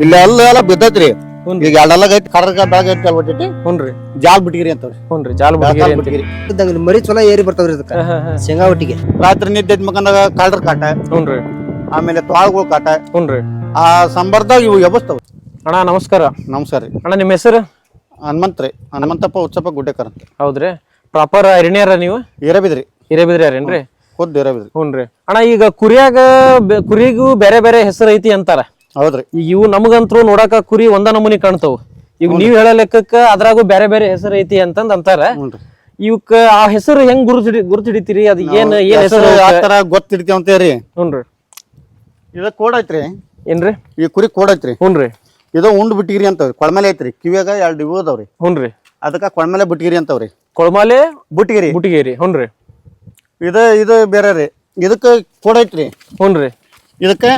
ಇಲ್ಲ ಎಲ್ಲ ಬಿದ್ದೈತ್ರಿ ಹುನ್ರಿ. ಈಗ ಎರಡೆಲ್ಲ ಐತಿ ಕರ್ಗ ಬೆಳಗ್ಗೆ ಐತಿ ಅಲ್ ಒಟ್ಟೈತಿ ಹುನ್ರಿ. ಜಾಲ್ ಬಿಟ್ಟಿಗಿರಿ ಅಂತವ್ರಿ ಹುನ್ರಿ ಜಾಲ್ ಅಂತ ಬಿಟ್ಟಿಗಿರಿ ಇದ್ದಂಗ ಮರಿ ಚಲೋ ಏರಿ ಬರ್ತಾವ್ರಿ ಅದಕ್ಕೆ ಶೇಂಗಾ ಒಟ್ಟಿಗೆ. ರಾತ್ರಿ ನಿದ್ದೆ ಮಕ್ಕಂದಾಗ ಕಾಲ್ರ ಕಾಟ. ಹುನ್ರಿ. ಆಮೇಲೆ ತ್ವಾಳ್ಗಳು ಕಾಟ. ಹುನ್ರಿ. ಆ ಸಂಬರ್ದಾಗ ಇವು ಎಬಸ್ತಾವ. ಅಣ್ಣ ನಮಸ್ಕಾರ. ನಮಸ್ಕಾರ ರೀ. ಅಣ್ಣ ನಿಮ್ಮ ಹೆಸರು? ಹನುಮಂತ್ ರೀ. ಹನುಮಂತಪ್ಪ ಉತ್ಸಪ್ಪ ಗುಡ್ಡೇಕರ್ ಅಂತ. ಹೌದ್ರಿ. ಪ್ರಾಪರ್ ಹಿರಿಣಿಯರ ನೀವು? ಹಿರೇಬಿದ್ರಿ. ಹಿರಬಿದ್ರಿ ಖುದ್ದು ಹಿರೇಬಿದ್ರಿ. ಹುನ್ರಿ. ಅಣ್ಣ ಈಗ ಕುರಿಯಾಗ ಬೆ- ಕುರಿಗೂ ಬೇರೆ ಬೇರೆ ಹೆಸರು ಐತಿ ಅಂತಾರ. ಹೌದ್ರಿ. ಈಗ ಇವು ನಮಗಂತರೂ ನೋಡಾಕ ಕುರಿ ಒಂದ ನಮೂನಿ ಕಾಣ್ತಾವ. ಈಗ ನೀವ್ ಹೇಳೋ ಲೆಕ್ಕಕ್ಕ ಅದ್ರಾಗೂ ಬೇರೆ ಬೇರೆ ಹೆಸರು ಐತಿ ಅಂತಂದ್ ಅಂತಾರ. ಇವಕ್ ಇವಕ್ಕ ಆ ಹೆಸರು ಹೆಂಗ್ ಗುರುತು ಗುರುತು ಹಿಡಿತೀರಿ ಅದ್ ಏನ್ ಏನ್ ಹೆಸರು ಆತರ ಗೊತ್ತಿಡ್ತೀವಿ ಅಂತೇರಿ ಹುನ್ರಿ ಇದ ಕೋಡ್ ಐತ್ರಿ. ಏನ್ರಿ? ಈ ಕುರಿ ಕೋಡ್ ಐತ್ರಿ. ಹುನ್ರಿ ಇದು ಉಂಡ್ ಬಿಟ್ಟಿಗಿರಿ ಅಂತವ್ರಿ. ಕೊಳಮೇಲೆ ಐತ್ರಿ. ಕಿವಿಯಾಗ ಎರಡು ಇವು ಅದಾವ್ರಿ. ಹುನ್ರಿ ಅದಕ್ಕ ಕೊಳಮೇಲೆ ಬಿಟ್ಟಿಗಿರಿ ಅಂತವ್ರಿ. ಕೊಳಮಾಲೆ ಬುಟ್ಟಿಗಿರಿ. ಬುಟ್ಟಿಗಿರಿ. ಹುನ್ರಿ ಇದ ಇದು ಬೇರೆ ರೀ. ಇದಕ್ಕೆ ಕೋಡ್ ಐತ್ರಿ. ಹುನ್ರಿ ಇದಕ್ಕೆ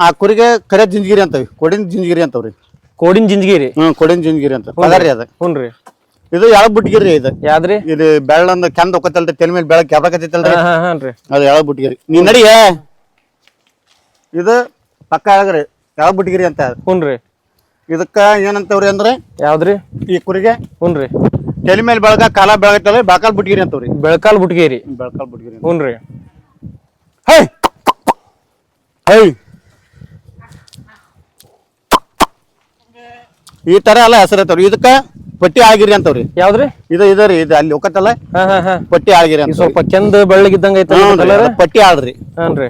ಆ ಕುರಿಗೆ ಕರೆ ಜಿಂಜಗಿರಿ ಅಂತವಿ ಕೊಡಿನ ಜಿಂಜಗಿರಿ ಅಂತವ್ರಿ. ಕೋಡಿನ ಜಿಂಜಗಿರಿ? ಹ್ಮ್ ಕೊಡಿನ ಜಿಂಜಗಿರಿ ಅಂತ. ಪದರಿ ಅದ. ಹುನ್ರಿ ಇದು ಯಾವ ಬುಟ್ಟಿಗಿರಿ ಇದು? ಯಾವ್ದ್ರಿ? ಇದು ಬೆಳ್ಳಂದ ಕೆಂದ ಒಕ್ಕತ್ತಲ್ರಿ ತೆಲ್ ಮೇಲೆ ಬೆಳಕ್ ಹಾ ಹಾನ್ರಿ ಅದು ಯಾವ ಬುಟ್ಟಿಗಿರಿ ನೀ ನಡಿಯ ಇದು ಪಕ್ಕ ಎಳಗ್ರಿ ಯಾವ ಬುಟ್ಟಿಗಿರಿ ಅಂತ ಹುನ್ರಿ ಇದಕ್ಕ ಏನಂತವ್ರಿ ಅಂದ್ರೆ ಯಾವ್ದ್ರಿ? ಈ ಕುರಿಗೆ ಹುನ್ರಿ ತೆಲಿ ಮೇಲೆ ಬೆಳಗ ಕಾಲ ಬೆಳಗತ್ತಲ್ಲ ಬೆಳಕಾಲ್ ಬುಟ್ಟಿಗಿರಿ ಅಂತವ್ರಿ. ಬೆಳಕಾಲ್ ಬುಟ್ಗೇರಿ. ಬೆಳಕಾಲ್ ಬುಟ್ಟಿಗಿರಿ ಹುನ್ರಿ ಹೇ. ಹೇ. ಈ ತರ ಎಲ್ಲ ಹೆಸರು ಐತವ್ರಿ. ಇದಕ್ಕ ಪಟ್ಟಿ ಆಗಿರಿ ಅಂತವ್ರಿ. ಯಾವ್ದ್ರಿ? ಇದು ಇದರಿ ಇದು ಅಲ್ಲಿ ಹೋಗತ್ತಲ್ಲ ಹಾ ಹಾ ಹಾ. ಪಟ್ಟಿ ಆಗಿರಿ ಅಂತ. ಸ್ವಲ್ಪ ಕೆಂದ್ ಬೆಳ್ಳಗಿದ್ದಂಗ ಕಲರ್? ಪಟ್ಟಿ ಆಳ್ರಿ. ಹಾನ್ರಿ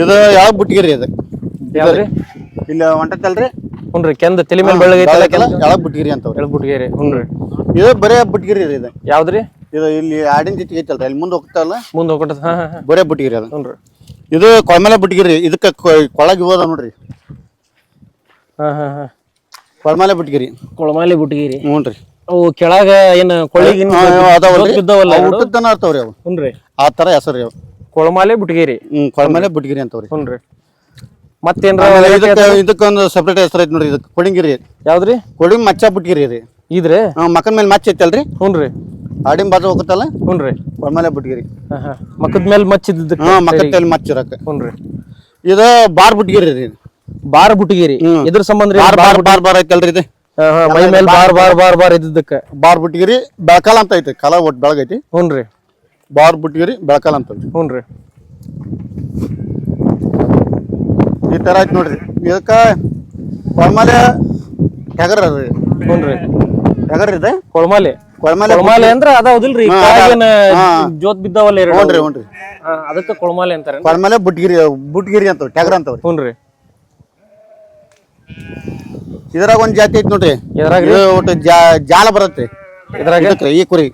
ಇದು ಯಾವ ಬುಟ್ಟಿಗಿರಿ ಇದು? ಯಾವ್ದ್ರಿ? ಇಲ್ಲ ಹೊಂಟತ್ತಲ್ರಿ ಹುನ್ರಿ ಕೆಂದ ತಲೆ ಮೇಲೆ ಬೆಳ್ಳಗೈತಲ್ಲ ಯಾವ ಬುಟ್ಟಿಗಿರಿ ಅಂತ ಹೇಳ ಬುಟ್ಗೇರಿ ಹುನ್ರಿ ಇದು ಬರೇ ಬುಟ್ಟಿಗಿರಿ ರೀ ಇದು. ಯಾವ್ದ್ರಿ? ಇದು ಇಲ್ಲಿ ಆಡಿನ ಜೊತೆಗೆ ಐತಲ್ರಿ ಅಲ್ಲಿ ಮುಂದೆ ಹೋಗ್ತಲ್ಲ ಮುಂದೆ ಹೋಗ್ಬಿಟ್ಟ ಹಾ ಹಾ ಹಾ. ಬರೇ ಬುಟ್ಟಿಗಿರಿ ಅದು. ಹುನ್ರಿ ಇದು ಕೊಳಮೇಲೆ ಬಿಟ್ಗಿರಿ ಇದಕ್ಕೆ ಕೊಳಗೆ ಹೋದ ನೋಡ್ರಿ. ಹಾ ಹಾ ಹಾ. ಕೊಳಮೇಲೆ ಕೊಳಮಾಲಿ ಬುಟ್ಗೇರಿ. ಹ್ಞೂ ರೀ. ಅವು ಕೆಳಗ ಏನ್ ಕೊಳಿಗಿನ ಅದಾವಲ್ರಿ? ಬಿದ್ದವಲ್ಲ ಅವು ಇರ್ತಾವ್ರಿ ಅವು. ಹುನ್ರಿ ಆ ತರ ಹೆಸರು ರೀ ಅವು. ಕೊಳಮಾಲೆ ಬುಟ್ಗೇರಿ. ಹ್ಞೂ ಕೊಳಮೇಲೆ ಬಿಟ್ಗಿರಿ ಅಂತವ್ರಿ ಹುನ್ರಿ ಮತ್ತೇನ್ರ ಆಮೇಲೆ ಇದಕ್ಕೆ ಇದಕ್ಕೊಂದು ಸಪ್ರೇಟ್ ಹೆಸರು ಐತಿ ನೋಡ್ರಿ ಇದಕ್ಕೆ ಕೊಡಿಂಗಿರಿ. ಯಾವ್ದ್ರಿ? ಕೊಡಿಂಗ್ ಮಚ್ಚ ಬಿಟ್ಗಿರಿ ರೀ. ಇದ್ರಿ? ಮಕ್ಕನ ಮೇಲೆ ಮಚ್ಚ ಐತಲ್ರಿ? ಹುನ್ರಿ ಆಡಿನ ಬಾಜು ಹೋಗುತ್ತಲ್ಲ? ಹುನ್ರಿ ಕೊಳಮೇಲೆ ಬುಟ್ಗಿರಿ. ಹಾ ಹಾ. ಮಕ್ಕದ ಮೇಲೆ ಮಚ್ಚಿದ್ದಕ್ಕೆ ಮಕ್ಕದ ಮೇಲೆ ಮಚ್ಚಿರಕ್ಕೆ. ಹುನ್ರಿ ಇದು ಬಾರ್ ಬುಟ್ಗಿರಿ ರೀ ಬಾರ್ ಬುಟ್ಗಿರಿ. ಇದ್ರ ಸಂಬಂಧ ರೀ ಬಾರ್ ಬಾರ್ ಬಾರ್ ಬಾರ್ ಐತಲ್ರಿ ಇದು. ಹಾ, ಹಾ, ಮೈ ಮೇಲೆ ಬಾರ್ ಬಾರ್ ಬಾರ್ ಬಾರ್ ಇದ್ದಿದ್ದಕ್ಕೆ ಬಾರ್ ಬುಟ್ಟಿಗಿರಿ ಬೆಳಕಾಲ ಅಂತ ಐತಿ. ಕಲ ಒಟ್ಟು ಬೆಳಗೈತಿ. ಹುನ್ರಿ ಬಾರ್ ಬುಟ್ಗಿರಿ ಬೆಳಕಾಲ ಅಂತ. ಹುನ್ರಿ ಈ ತರ ಐತಿ ನೋಡ್ರಿ. ಇದಕ್ಕ ಕೊಳಮೇಲೆ ಟಗರ್ ರೀ. ಹುನ್ರಿ ಟಗರ್ ಇದೆ ಕೊಳಮಾಲೆ ಕೊಳಮೇಲೆ ಕೊಳಮಾಲೆ ಅಂದ್ರ ಅದಾವದಿಲ್ರಿ ಜೋತ್ ಬಿದ್ದಾವಲ್ಲ ಎರಡು. ಹ್ಞೂನ್ರಿ ಹ್ಞೂನ್ರಿ ಹಾ, ಅದಕ್ಕ ಕೊಳಮಾಲೆ ಅಂತಾರ. ಕೊಳಮೇಲೆ ಬುಟ್ಗಿರಿ ಬುಟ್ಗಿರಿ ಅಂತ ಟಗರ್ ಅಂತವ್ರಿ. ಹುನ್ರಿ. ಇದ್ರಾಗ ಒಂದ್ ಜಾತಿ ಐತಿ ನೋಡ್ರಿ. ಇದ್ರಾಗ ಇದು ಒಟ್ಟು ಜಾ- ಜಾಲ ಬರತ್ರಿ. ಇದ್ರಾಗ? ಇದಕ್ರಿ ಈ ಕುರಿ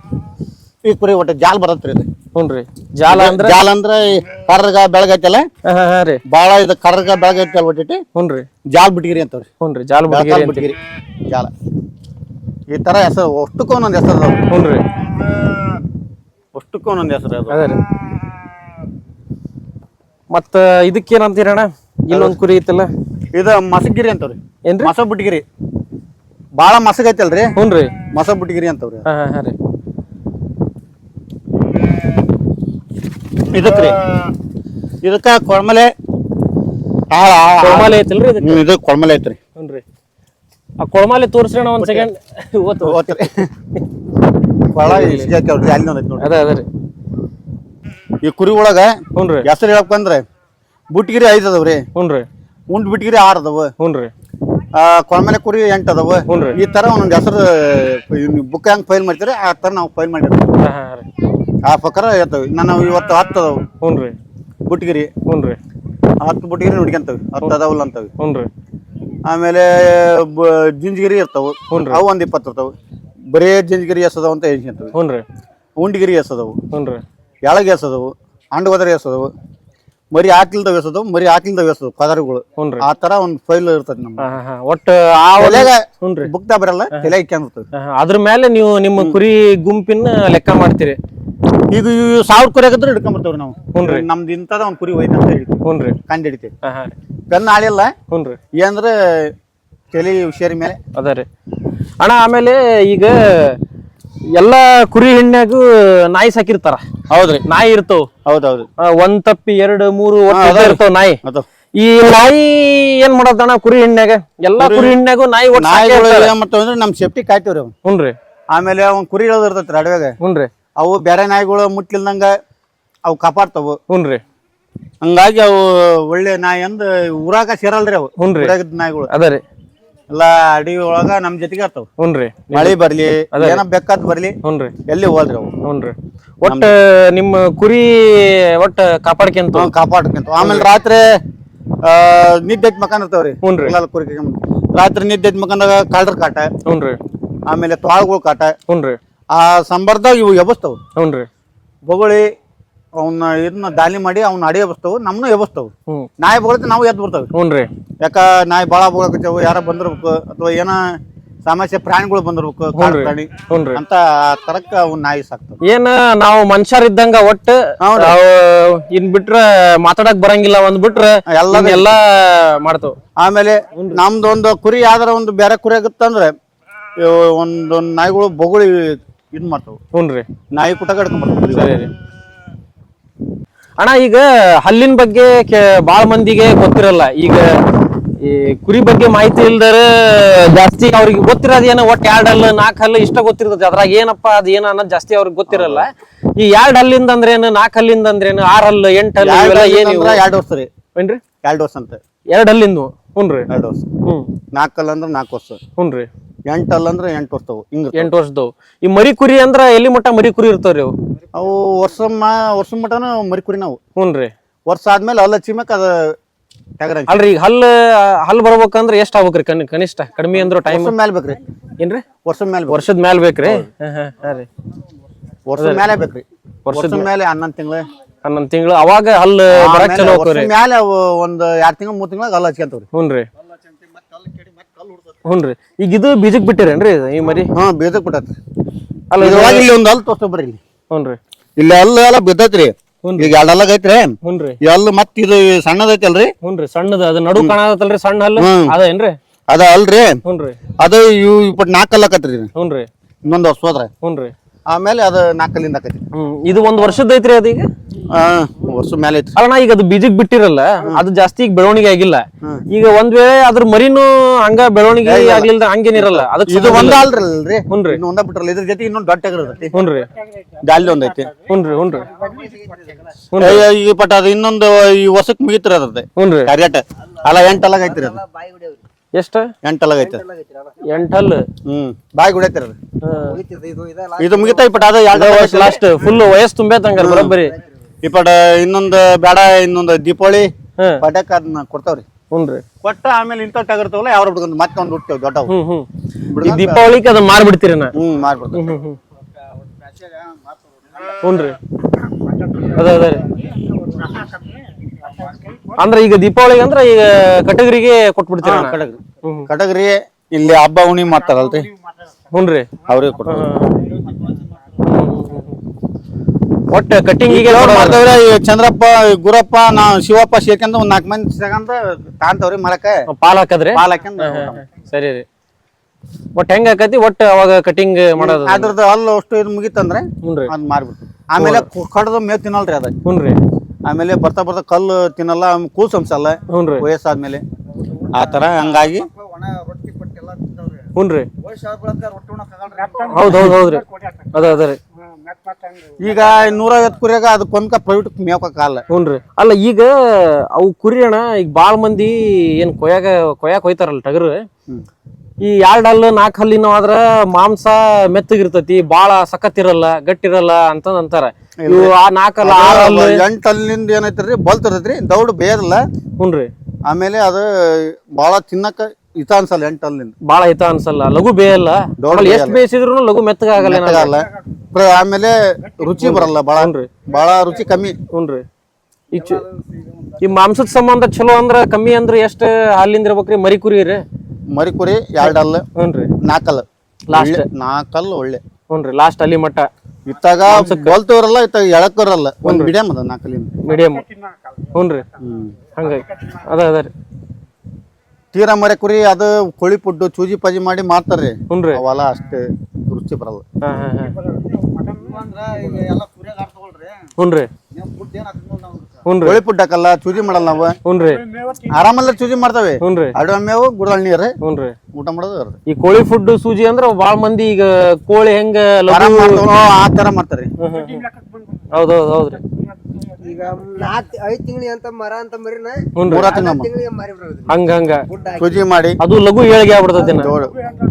ಈ ಕುರಿ ಒಟ್ಟು ಜಾಲ ಬರತ್ರಿ ಇದು. ಹುನ್ರಿ. ಜಾಲ ಅಂದ್ರ? ಜಾಲ ಅಂದ್ರ ಈ ಕರ್ರಗ ಬೆಳಗೈತಲ್ಲ ಹಾ ಹಾ ಹಾ ರೀ. ಬಾಳ ಇದು ಕರ್ರಗ ಬೆಳಗೈತಲ್ಲ ಒಟ್ಟಿಟ್ಟು? ಹುನ್ರಿ. ಜಾಲ್ ಬಿಟ್ಟಿಗಿರಿ ಅಂತವ್ರಿ. ಹುನ್ರಿ ಜಾಲ ಅಂತ ಬಿಟ್ಟಿಗಿರಿ ಜಾಲ. ಈ ತರ ಹೆಸರು ಅಷ್ಟಕ್ಕೂ ಒಂದೊಂದು ಹೆಸರು ಅದಾವ. ಹುನ್ರಿ ಅಷ್ಟಕ್ಕೂ ಒಂದೊಂದು ಹೆಸರು ಅದು. ಅದೇ ರೀ. ಮತ್ತು ಇದಕ್ಕೇನಂತೀರಣ್ಣ ಇಲ್ಲೊಂದು ಕುರಿ ಐತಲ್ಲ? ಇದು ಮಸಗಿರಿ ಅಂತವ್ರಿ ಏನ್ರಿ? ಮಸ ಭಾಳ ಬಾಳ ಮಸಗೈತಲ್ರಿ. ಹುನ್ರಿ ಮಸ ಬುಟ್ಟಿಗಿರಿ ಅಂತವ್ರಿ ಹಾಂ ಹಾಂ ಹಾಂ ರೀ. ಇದಕ್ಕ ಕೊಳಮಲೆ ಆ, ಆ, ಆ. ಐತಲ್ರಿ ಇದಕ್ಕೆ? ಇದು ಕೊಳಮಲೆ ಐತ್ರಿ. ಹುನ್ರಿ ಆ ಕೊಳಮಾಲೆ ತೋರಿಸ್ರಣ ಒಂದ್ ಸೆಕೆಂಡ್ ಇವತ್ತು ಓದ್ತೀರಿ ಐತಲ್ರಿ ಅಲ್ಲಿ ಒಂದ್ ಅದ ಅದ ರೀ. ಈ ಕುರಿ ಒಳಗ ಹುನ್ರಿ. ಹೆಸರು ಹೇಳಬೇಕಂದ್ರೆ ಬುಟ್ಟಿಗಿರಿ ಐದು ಅದಾವ್ರಿ ಹುನ್ರಿ. ಉಂಡ್ ಬಿಟ್ಗಿರಿ ಆರು ಅದಾವ. ಹುನ್ರಿ. ಆ, ಕೊಳಮನೆ ಕುರಿ ಎಂಟು ಅದಾವ. ಹುನ್ರಿ. ಈ ತರ ಒಂದೊಂದು ಹೆಸರು ಬುಕ್ ಹೆಂಗ್ ಫೈಲ್ ಮಾಡ್ತೀರಿ ಆ ತರ ನಾವು ಫೈಲ್ ಮಾಡಿರ್ತೀವಿ. ರೀ. ಆ ಪ್ರಕಾರ ಇರ್ತವೆ. ನಾನು ಇವತ್ತು ಹತ್ತು ಅದಾವ. ಹುನ್ರಿ. ಬುಟ್ಟಿಗಿರಿ ಹುನ್ರಿ. ಹತ್ತು ಬುಟ್ಟಿಗಿರಿ ನೋಡ್ಕೊಂತವಿ. ಹತ್ತು ಅದಾವಲ್ಲ ಅಂತವಿ. ಹುನ್ರಿ. ಆಮೇಲೆ ಜಿಂಜಿಗಿರಿ ಇರ್ತಾವ. ಹುನ್ರಿ. ಅವು ಒಂದ್ ಇಪ್ಪತ್ತು ಇರ್ತಾವ. ಬರೇ ಜಿಂಜಗಿರಿ ಎಸದವ ಅಂತ ಹೇಳ್ಕೊಂತವಿ ಹುನ್ರಿ ಉಂಡಿಗಿರಿ ಎಸದವು. ಹುನ್ರಿ ಎಳಗೆ ಎಸದವು. ಅಂಡಗೋದ್ರೆ ಎಸದವು. ಮರಿ ಹಾಕಿಲ್ದವ್ ಎಸದವು ಮರಿ ಹಾಕ್ಲಿಲ್ದ ಎಸದವು ಪದರ್ಗಳು. ಹುನ್ರಿ ಆ ತರ ಒಂದ್ ಫೈಲ್ ಇರ್ತದೆ ನಮ್ಮ ಹಾ ಹಾ ಹಾ. ಒಟ್ಟು ಆ ಒಲೆಗ ತಲೆಗ ಹುನ್ರಿ ಬುಕ್ತಾ ಬರಲ್ಲ ತಲೆ ಹಾ, ಹಾ. ಅದ್ರ ಮೇಲೆ ನೀವು ನಿಮ್ಮ ಕುರಿ ಗುಂಪಿನ ಲೆಕ್ಕ ಮಾಡ್ತೀರಿ. ಈಗ ಇವು ಸಾವಿರ ಕುರಿ ಹಾಕಿದ್ರೆ ಹಿಡ್ಕೊಂಡ್ಬಿಡ್ತೇವ್ರಿ ನಾವು. ಹುನ್ರಿ. ನಮ್ದು ಇಂಥದ ಒಂದ್ ಕುರಿ ಹೋಯ್ತು ಅಂತ ಹೇಳ್ತೀವಿ ಹುನ್ರಿ ಕಂಡು ಹಿಡಿತೀವಿ. ಹಾ ಹಾ. ಆಡಿಲ್ಲ ಆಳಿಲ್ಲ. ಹುನ್ರಿ ಏನಂದ್ರೆ ತಲೆ ಹುಷಾರಿ ಮೇಲೆ. ಅದ ರೀ. ಅಣ್ಣ ಆಮೇಲೆ ಈಗ ಎಲ್ಲಾ ಕುರಿ ಹೆಣ್ಣ್ಯಾಗೂ ನಾಯಿ ಸಾಕಿರ್ತಾರ? ಹೌದ್ರಿ ನಾಯಿ ಇರ್ತಾವ. ಹೌದೌದು. ಒಂದ್ ತಪ್ಪಿ ಎರಡು ಮೂರು ಇರ್ತಾವ ನಾಯಿ. ಈ ನಾಯಿ ಏನ್ ಮಾಡೋದಣ್ಣ ಕುರಿ ಹೆಣ್ಣ್ಯಾಗ ಎಲ್ಲಾ ಕುರಿ ಹಿಣ್ಣಾಗು ನಾಯಿ ಒಟ್ಟು ಸಾಕೇ ನಾಯಿಗಳು ಇರ್ತಾರ. ಏನ್ ಅಂದ್ರೆ ನಮ್ ಸೇಫ್ಟಿ ಕಾಯ್ತೀವ್ರಿ ಅವ್. ಹುನ್ರಿ ಆಮೇಲೆ ಅವ್ನ್ ಕುರಿ ಇಳದ್ ಇರ್ತೈತ್ರಿ ಅಡವ್ಯಾಗ. ಹುನ್ರಿ ಅವು ಬೇರೆ ನಾಯಿಗಳು ಮುಟ್ಲಿಲ್ದಂಗ ಅವು ಕಾಪಾಡ್ತಾವು. ಹುನ್ರಿ ಹಂಗಾಗಿ ಅವು ಒಳ್ಳೆ ನಾಯಿ ಅಂದ್ ಊರಾಗ ಸೇರಲ್ರಿ ಅವು. ಹುನ್ರಿ. ನಾಯಿಗಳು. ಅದ ರೀ. ಎಲ್ಲಾ ಅಡಿ ಒಳಗ ನಮ್ ಜೊತೆಗೆ ಇರ್ತಾವ ಹುನ್ರಿ ಮಳಿ ಬರ್ಲಿ ಏನ ಬೇಕಾದ್ ಬರ್ಲಿ ಹುನ್ರಿ ಎಲ್ಲಿ ಹೋದ್ರಿ ಅವು? ಹುನ್ರಿ ಒಟ್ಟ ನಿಮ್ಮ ಕುರಿ ಒಟ್ಟ ಕಾಪಾಡ್ಕೊಂತ ನಾವ್ ಕಾಪಾಡ್ಕೊಂತ ಆಮೇಲೆ ರಾತ್ರಿ ಆ ನಿದ್ದೆ ಮಕಾನ್ ಇರ್ತಾವ್ರಿ ಹುನ್ರಿ. ಕುರಿ. ರಾತ್ರಿ ನಿದ್ದೆ ಮಕಾನ್ದಾಗ ಕಳ್ರ ಕಾಟ ಹುನ್ರಿ ಆಮೇಲೆ ತ್ವಾಳ್ಗಳ ಕಾಟ. ಹುನ್ರಿ ಆ ಸಂಬರ್ದಾಗ ಇವು ಎಬಸ್ತಾವ ಹುನ್ರಿ ಬೊಗಳಿ ಅವನ್ನ ಇದನ್ನ ದಾಲಿ ಮಾಡಿ ಅವ್ನ ಅಡಿ ಎಬಸ್ತಾವ ನಮ್ನು ಎಬಸ್ತಾವ. ಹ್ಮ್. ನಾಯಿ ಬೊಗಳತ್ತೆ ನಾವು ಎದ್ದು ಬರ್ತಾವೆ ಹುನ್ರಿ ಯಾಕ ನಾಯಿ ಬಾಳ ಬಗ್ಗೆ ಯಾರ ಬಂದಿರ್ಬೇಕು ಅಥವಾ ಏನ ಸಮಸ್ಯೆ ಪ್ರಾಣಿಗಳು ಬಂದಿರ್ಬೇಕು ಕಾಡು ಪ್ರಾಣಿ ಅಂತ ಆ ತರಕ್ಕ ಅವು ನಾಯಿ ಸಾಕ್ತಾವ. ಏನ ನಾವು ಮನುಷ್ಯರ್ ಇದ್ದಂಗ ಒಟ್ಟ ನಾವು ಇನ್ ಬಿಟ್ರ ಮಾತಾಡಕ್ ಬರಂಗಿಲ್ಲ ಒಂದ್ ಬಿಟ್ರ ಎಲ್ಲ ಎಲ್ಲಾ ಮಾಡ್ತಾವ. ಆಮೇಲೆ ನಮ್ದು ಒಂದು ಕುರಿ ಯಾವ್ದಾರ ಒಂದು ಬೇರೆ ಕುರಿ ಆಗುತ್ತಂದ್ರೆ ಇವು ಒಂದೊಂದ್ ನಾಯಿಗಳು ಬೊಗಳಿ ಇದ್ ಮಾಡ್ತಾವ. ಹುನ್ರಿ ನಾಯಿ ಕುಟಕ ಸರಿ ರೀ. ಅಣ್ಣ ಈಗ ಹಲ್ಲಿನ ಬಗ್ಗೆ ಬಹಳ ಬಾಳ ಮಂದಿಗೆ ಗೊತ್ತಿರಲ್ಲ. ಈಗ ಈ ಕುರಿ ಬಗ್ಗೆ ಮಾಹಿತಿ ಇಲ್ದರ ಜಾಸ್ತಿ ಅವ್ರಿಗೆ ಗೊತ್ತಿರೋದು ಏನೋ? ಒಟ್ಟು ಎರಡು ಹಲ್ಲು ನಾಲ್ಕು ಹಲ್ಲು ಇಷ್ಟ ಗೊತ್ತಿರ್ತದೆ. ಅದ್ರಾಗ ಏನಪ್ಪ ಅದ್ ಏನ ಅನ್ನೋದು ಜಾಸ್ತಿ ಅವ್ರಿಗೆ ಗೊತ್ತಿರಲ್ಲ. ಈ ಎರಡು ಹಲ್ಲಿಂದ ಅಂದ್ರೇನು ನಾಲ್ಕು ಹಲ್ಲಿಂದ ಅಂದ್ರೇನು ಆರ್ ಹಲ್ಲು ಎಂಟು ಹಲ್ಲು ಇವೆಲ್ಲ ಏನ್? ಎರಡು ವರ್ಷ ರೀ. ಏನ್ರಿ? ಎರಡು ವರ್ಷ ಅಂತ. ಎರಡು ಹಲ್ಲಿಂದು. ಹುನ್ರಿ? ಎರಡು ವರ್ಷ. ಹ್ಮ್. ಹಲ್ಲು ಅಂದ್ರೆ ನಾಲ್ಕು ವರ್ಷ. ಹ್ಞೂನ್ರಿ ಎಂಟಲ್ಲ ಅಂದ್ರೆ ಎಂಟು ವರ್ಷದವು ಹಿಂಗ ಎಂಟು ವರ್ಷದವು. ಈ ಮರಿ ಕುರಿ ಅಂದ್ರ ಎಲ್ಲಿ ಮಟ್ಟ ಮರಿ ಕುರಿ ಇರ್ತಾವ್ರಿ ಅವು? ಅವು ವರ್ಷ ಮಾ ವರ್ಷ ಮಟನ ಮರಿ ಕುರಿ ನಾವು. ಹ್ಞೂನ್ರಿ ವರ್ಷ ಆದ್ಮೇಲೆ ಅಲ್ಲ ಚಿಮ್ಮಕ್ ಅದ ಟಗರ ಅಲ್ರಿ ಈಗ ಹಲ್ಲು ಹಲ್ಲು ಬರ್ಬೇಕಂದ್ರ ಎಷ್ಟ್ ಆಗ್ಬೇಕ್ರಿ ಕನ್ ಕನಿಷ್ಠ? ಕಡಿಮೆ ಅಂದ್ರ ಟೈಮ್ ವರ್ಷ ಮೇಲೆ ಬೇಕ್ರಿ. ಏನ್ರಿ? ವರ್ಷ ಮೇಲೆ ವರ್ಷದ ಮ್ಯಾಲ್ ಬೇಕ್ರಿ? ಹಾ, ಹಾ, ಹಾ ರೀ. ವರ್ಷ ಮೇಲೆ ಬೇಕ್ರಿ. ವರ್ಷದ ಮೇಲೆ ಹನ್ನೊಂದು ತಿಂಗಳು. ಹನ್ನೊಂದ್ ತಿಂಗಳು ಅವಾಗ ಹಲ್ಲು ಬರಕ್ ಚಲೋ ಹೋಗ್ರಿ ಮೇಲೆ ಅವು ಒಂದ್ ಎರಡ್ ತಿಂಗಳು ಮೂರ್ ತಿಂಗಳ ಅಲ್ಲ ಹಚ್ಕೊಂತವ್ರಿ. ಹ್ಞೂನ್ರಿ ಹ್ಞೂನ್ರಿ ಈಗ ಇದು ಬೀಜಕ್ ಬಿಟ್ಟಿರೇನ್ರಿ ಇದು ಈ ಮರಿ? ಹಾ ಬೇದಕ್ ಬಿಟ್ಟತ್ ಅಲ್ಲ ಇದು ಇಲ್ಲಿ ಒಂದು ಹಲ್ ತೋರ್ಸ್ತಾ ಬರ್ರಿ ಇಲ್ಲಿ. ಹ್ಞೂನ್ರಿ ಇಲ್ಲಿ ಹಲ್ಲು ಎಲ್ಲ ಬಿದ್ದೈತ್ರಿ. ಈಗ ಎರಡು ಹಲ್ಲಾಗ ಐತ್ರಿ. ಹುನ್ರಿ. ಈ ಹಲ್ಲು ಮತ್ ಇದು ಸಣ್ಣದೈತಲ್ರಿ ಹುನ್ರಿ ಸಣ್ಣದ ಅದು ನಡು ಕಾಣತಲ್ರಿ ಸಣ್ಣ ಹಲ್ಲು? ಹ್ಮ್. ಅದೇನ್ರಿ ಅದ ಅಲ್ರಿ ಹುನ್ರಿ. ಅದು ಇವು ಇಪ್ಪಟ್ ನಾಲ್ಕು ಹಲ್ಲಕತ್ರಿ ಹುನ್ರಿ. ಇನ್ನೊಂದು ವರ್ಷ ಹೋದ್ರೆ. ಹ್ಞೂನ್ರಿ ಆಮೇಲೆ ಅದು ನಾಲ್ಕಲ್ಲಿಂದ ಆಕತಿ ಹ್ಮ್ ಇದು ಒಂದ್ ವರ್ಷದ ಐತ್ರಿ ಅದೀಗ ಆ ವರ್ಷ ಮೇಲೆ ಐತಿ ಅಲ್ಲ ನಾ ಈಗ ಅದು ಬೀಜಕ್ ಬಿಟ್ಟಿರಲ್ಲ ಅದು ಜಾಸ್ತಿ ಈಗ ಬೆಳವಣಿಗೆ ಆಗಿಲ್ಲ. ಈಗ ಒಂದ್ ವೇಳೆ ಅದ್ರ ಮರಿನು ಹಂಗ ಬೆಳವಣಿಗೆ ಆಗ್ಲಿಲ್ಲ ಹಂಗೇನಿರಲ್ಲ ಅದಕ್ಕೆ ಇದು ಒಂದ ಅಲ್ರಿ ಹುನ್ರಿ. ಇನ್ನು ಒಂದ ಬಿಟ್ರಲ್ಲ ಇದ್ರ ಜೊತೆ ಇನ್ನೊಂದು ದೊಡ್ಡ ಟಗರ್ ಇರ್ತೈತಿ ಹುನ್ರಿ. ಗಾಲಿ ಒಂದ್ ಐತಿ. ಹುನ್ರಿ ಹುನ್ರಿ. ಏ, ಈ ಪಟ್ಟ ಅದು ಇನ್ನೊಂದು ಈ ವರ್ಷಕ್ ಮುಗಿತ್ರಿ ಅದ್ರದ್ದು ಹುನ್ರಿ. ಕರಿಯಟ. ಅಲ್ಲ ಎಂಟಲ್ಲ ಐತ್ರಿ ಅದು. ಎಷ್ಟ? ಎಂಟಲ್ಲಾಗ ಐತಿ ಎಂಟಲ್ ಹ್ಮ್. ಬಾಯಿ ಗುಡೈತಿರ ಅದು ಇದು ಮುಗಿತಾ ಈ ಅದ ಎರಡು ಲಾಸ್ಟ್ ಫುಲ್ ವಯಸ್ಸು ತುಂಬೈತಂಗಾರ ಬರೋಬ್ಬರಿ. ಈ ಪಟ್ ಇನ್ನೊಂದು ಬೇಡ ಇನ್ನೊಂದು ದೀಪಾವಳಿ. ಪಟಾಕ ಅದನ್ನ ಕೊಡ್ತಾವ್ರಿ. ಹುನ್ರಿ. ಕೊಟ್ಟ ಆಮೇಲೆ ಇಂಥ ಟಗರ್ ತಗೊಲ್ಲ ಯಾವ ಬಿಡ್ಕೊಂಡು ಮತ್ತೆ ಒಂದು ಹುಡ್ತೇವೆ ದೊಡ್ಡವು. ಹ್ಮ್ ಹ್ಮ್. ದೀಪಾವಳಿಗೆ ಅದನ್ನ ಮಾರ್ಬಿಡ್ತೀರಿ ನಾ. ಹ್ಮ್ ಮಾಡ್ಬಿಡ್ತಾವ ಹ್ಮ್ ಹ್ಮ್ ಹುನ್ರಿ. ಅದ ಅದ ರೀ. ಅಂದ್ರ ಈಗ ದೀಪಾವಳಿಗೆ ಅಂದ್ರೆ ಈಗ ಕಟಗರಿಗೆ ಕೊಟ್ಬಿಡ್ತೀರ ಕಟಗರಿ. ಕಟಗ್ರಿ ಇಲ್ಲಿ ಹಬ್ಬ ಉಣಿ ಮಾಡ್ತಾರಲ್ರಿ? ಹುನ್ರಿ? ಅವ್ರಿಗೆ ಒಟ್ಟ ಕಟ್ಟಿಂಗಿಗೆ ಈಗ ಈ ಚಂದ್ರಪ್ಪ ಈ ಗುರಪ್ಪ ನಾ ಶಿವಪ್ಪ ಸೇರ್ಕಂದ ಒಂದ್ ನಾಲ್ಕು ಮಂದಿ ತಗೊಂಡ್ ತಾಂತವ್ರಿ ಮರಕ ಪಾಲ್ ಹಾಕದ್ರಿ? ಪಾಲ್ ಹಾಕಂದ್ ಸರಿ ರೀ. ಒಟ್ಟ ಹೆಂಗ ಆಕತಿ? ಒಟ್ಟ ಅವಾಗ ಕಟಿಂಗ್ ಮಾಡೋದು ಅದ್ರದ್ದು ಹಲ್ಲು ಅಷ್ಟು ಇದು ಮುಗಿತಂದ್ರೆ ಹುನ್ರಿ. ಅದ್ ಮಾರ್ಬಿಟ್ಟು ಆಮೇಲೆ ಕಡ್ದು ಮೇವ್ ತಿನ್ನಲ್ರಿ ಅದ. ಹುನ್ರಿ. ಆಮೇಲೆ ಬರ್ತಾ ಬರ್ತಾ ಕಲ್ಲು ತಿನ್ನಲ್ಲ ಕೂಸು ಸಂಸಲ್ಲ ಹುನ್ರಿ ವಯಸ್ಸಾದ್ಮೇಲೆ. ಆ ತರ ಹಂಗಾಗಿ. ಹುನ್ರಿ ಹೌದ್ ಹೌದ್ ಹೌದ್ರಿ. ಅದ ಅದ ರೀ. ಈಗ ನೂರೈವತ್ತು ಕುರಿಯಾಗ ಅದಕ್ಕೊಂದ್ಕ ಪ್ರೈವೇಟ್ ಮೇವ್ಕಾಗಲ್ಲ ಹುನ್ರಿ ಅಲ್ಲ ಈಗ ಅವು ಕುರಿ ಅಣ್ಣ ಈಗ ಭಾಳ ಮಂದಿ ಏನು ಕೊಯ್ಯಾಗ ಕೊಯ್ಯಾಕ ಹೋಯ್ತಾರಲ್ಲ ಟಗರು. ಈ ಎರಡು ಹಲ್ಲು ನಾಲ್ಕು ಹಲ್ಲಿನ ಆದ್ರ ಮಾಂಸ ಮೆತ್ತಗಿರ್ತತಿ ಬಾಳ ಸಖತ್ತಿರಲ್ಲ ಗಟ್ಟಿರಲ್ಲ ಅಂತ ಅಂತಾರ. ಇವು ಆ ಆರ್ ಹಲ್ಲು ಎಂಟಲ್ಲಿಂದ ಏನೈತ್ರಿ ಬಲ್ತಿರ್ತೈತ್ರಿ ದೌಡ್ ಬೇರಲ್ಲ. ಹುನ್ರಿ ಆಮೇಲೆ ಅದು ಬಾಳ ತಿನ್ನಕ ಹಿತ ಅನ್ಸಲ್ಲ ಎಂಟಲ್ಲಿಂದ ಬಾಳ ಹಿತ ಅನ್ಸಲ್ಲ. ಲಘು ಬೇಯಲ್ಲ ಎಷ್ಟು ಎಷ್ಟ್ ಬೇಯಿಸಿದ್ರು ಲಘು ಏನಾದ್ರು. ಆಗಲ್ಲ. ಪ್ರ- ಆಮೇಲೆ ರುಚಿ ಬರಲ್ಲ ಬಾಳ ಹುನ್ರಿ ಬಾಳ ರುಚಿ ಕಮ್ಮಿ. ಹುನ್ರಿ ಈ ಚು- ಈ ಮಾಂಸದ ಸಂಬಂಧ ಚಲೋ ಅಂದ್ರ ಕಮ್ಮಿ ಅಂದ್ರ ಎಷ್ಟು ಹಾಲಿಂದ ಇರ್ಬೇಕ್ರಿ? ಮರಿ ಕುರಿ ರೀ. ಮರಿ ಕುರಿ ಎರಡ್ ಅಲ್ಲ ಹುನ್ರಿ ನಾಕಲ್ Last. ಒಳ್ಳೆ ಹ್ಞೂ ಒಳ್ಳೆ. ಹುನ್ರಿ ಲಾಸ್ಟ್ ಅಲ್ಲಿ ಮಟ್ಟ. ಇತ್ತಾಗ ಬೋಲ್ತವ್ರಲ್ಲ ಇತ್ತಾಗ ಎಳಕ್ಕವ್ರಲ್ಲ ಒಂದು ಮೀಡಿಯಂ ಅದ ನಾಲ್ಕಲ್ಲಿಂದ ಮೀಡಿಯಂ ಹುನ್ರಿ ಹಂಗಾಗಿ. ಅದ ಅದ ರೀ. ತೀರಾ ಮರೆ ಕುರಿ ಅದು ಕೋಳಿ ಪುಡ್ಡು ಚೂಜಿ ಪಾಜಿ ಮಾಡಿ ಮಾಡ್ತಾರ್ರಿ ಹುನ್ರಿ ಅವಲ್ಲ ಅಷ್ಟೇ ರುಚಿ ಬರಲ್ಲ. ಹುನ್ರಿ ಹುನ್ರಿ ಕೋಳಿ ಪುಡ್ ಹಾಕಲ್ಲ ಚೂಜಿ ಮಾಡಲ್ಲ ನಾವು. ಹುನ್ರಿ ಆರಾಮಲ್ಲ ಚೂಜಿ ಮಾಡ್ತಾವೆ. ಹುನ್ರಿ ಅಡುಗೆ ಮೇವು ಗುಡಲ್ ನೀರು ಹುನ್ರಿ ಊಟ ಮಾಡೋದು. ಈ ಕೋಳಿ ಫುಡ್ ಸೂಜಿ ಅಂದ್ರ ಬಾಳ ಮಂದಿ ಈಗ ಕೋಳಿ ಹೆಂಗ ಲಘು ಆರಾಮ್ ಮಾಡ್ತಾವ ಆ ತರ ಮಾಡ್ತಾರೆ. ಹೌದೌದ್ ಹೌದ್ರಿ. ಈಗ ನಾಲ್ಕು ಐದ್ ತಿಂಗ್ಳಿ ಅಂತ ಮರ ಅಂತ ಮರಿನ ಹುನ್ರಿ ಮೂರ ತಿಂಗಳ ತಿಂಗಳಿಗೆ ಮಾರಿ ಬಿಡೋದ್ರಿ ಹಂಗ ಹಂಗ. ಗುಡ್ಡ ಚೂಜಿ ಮಾಡಿ. ಅದು ಲಘು ಏಳಿಗೆ ಆಗ್ಬಿಡ್ತೈತಿ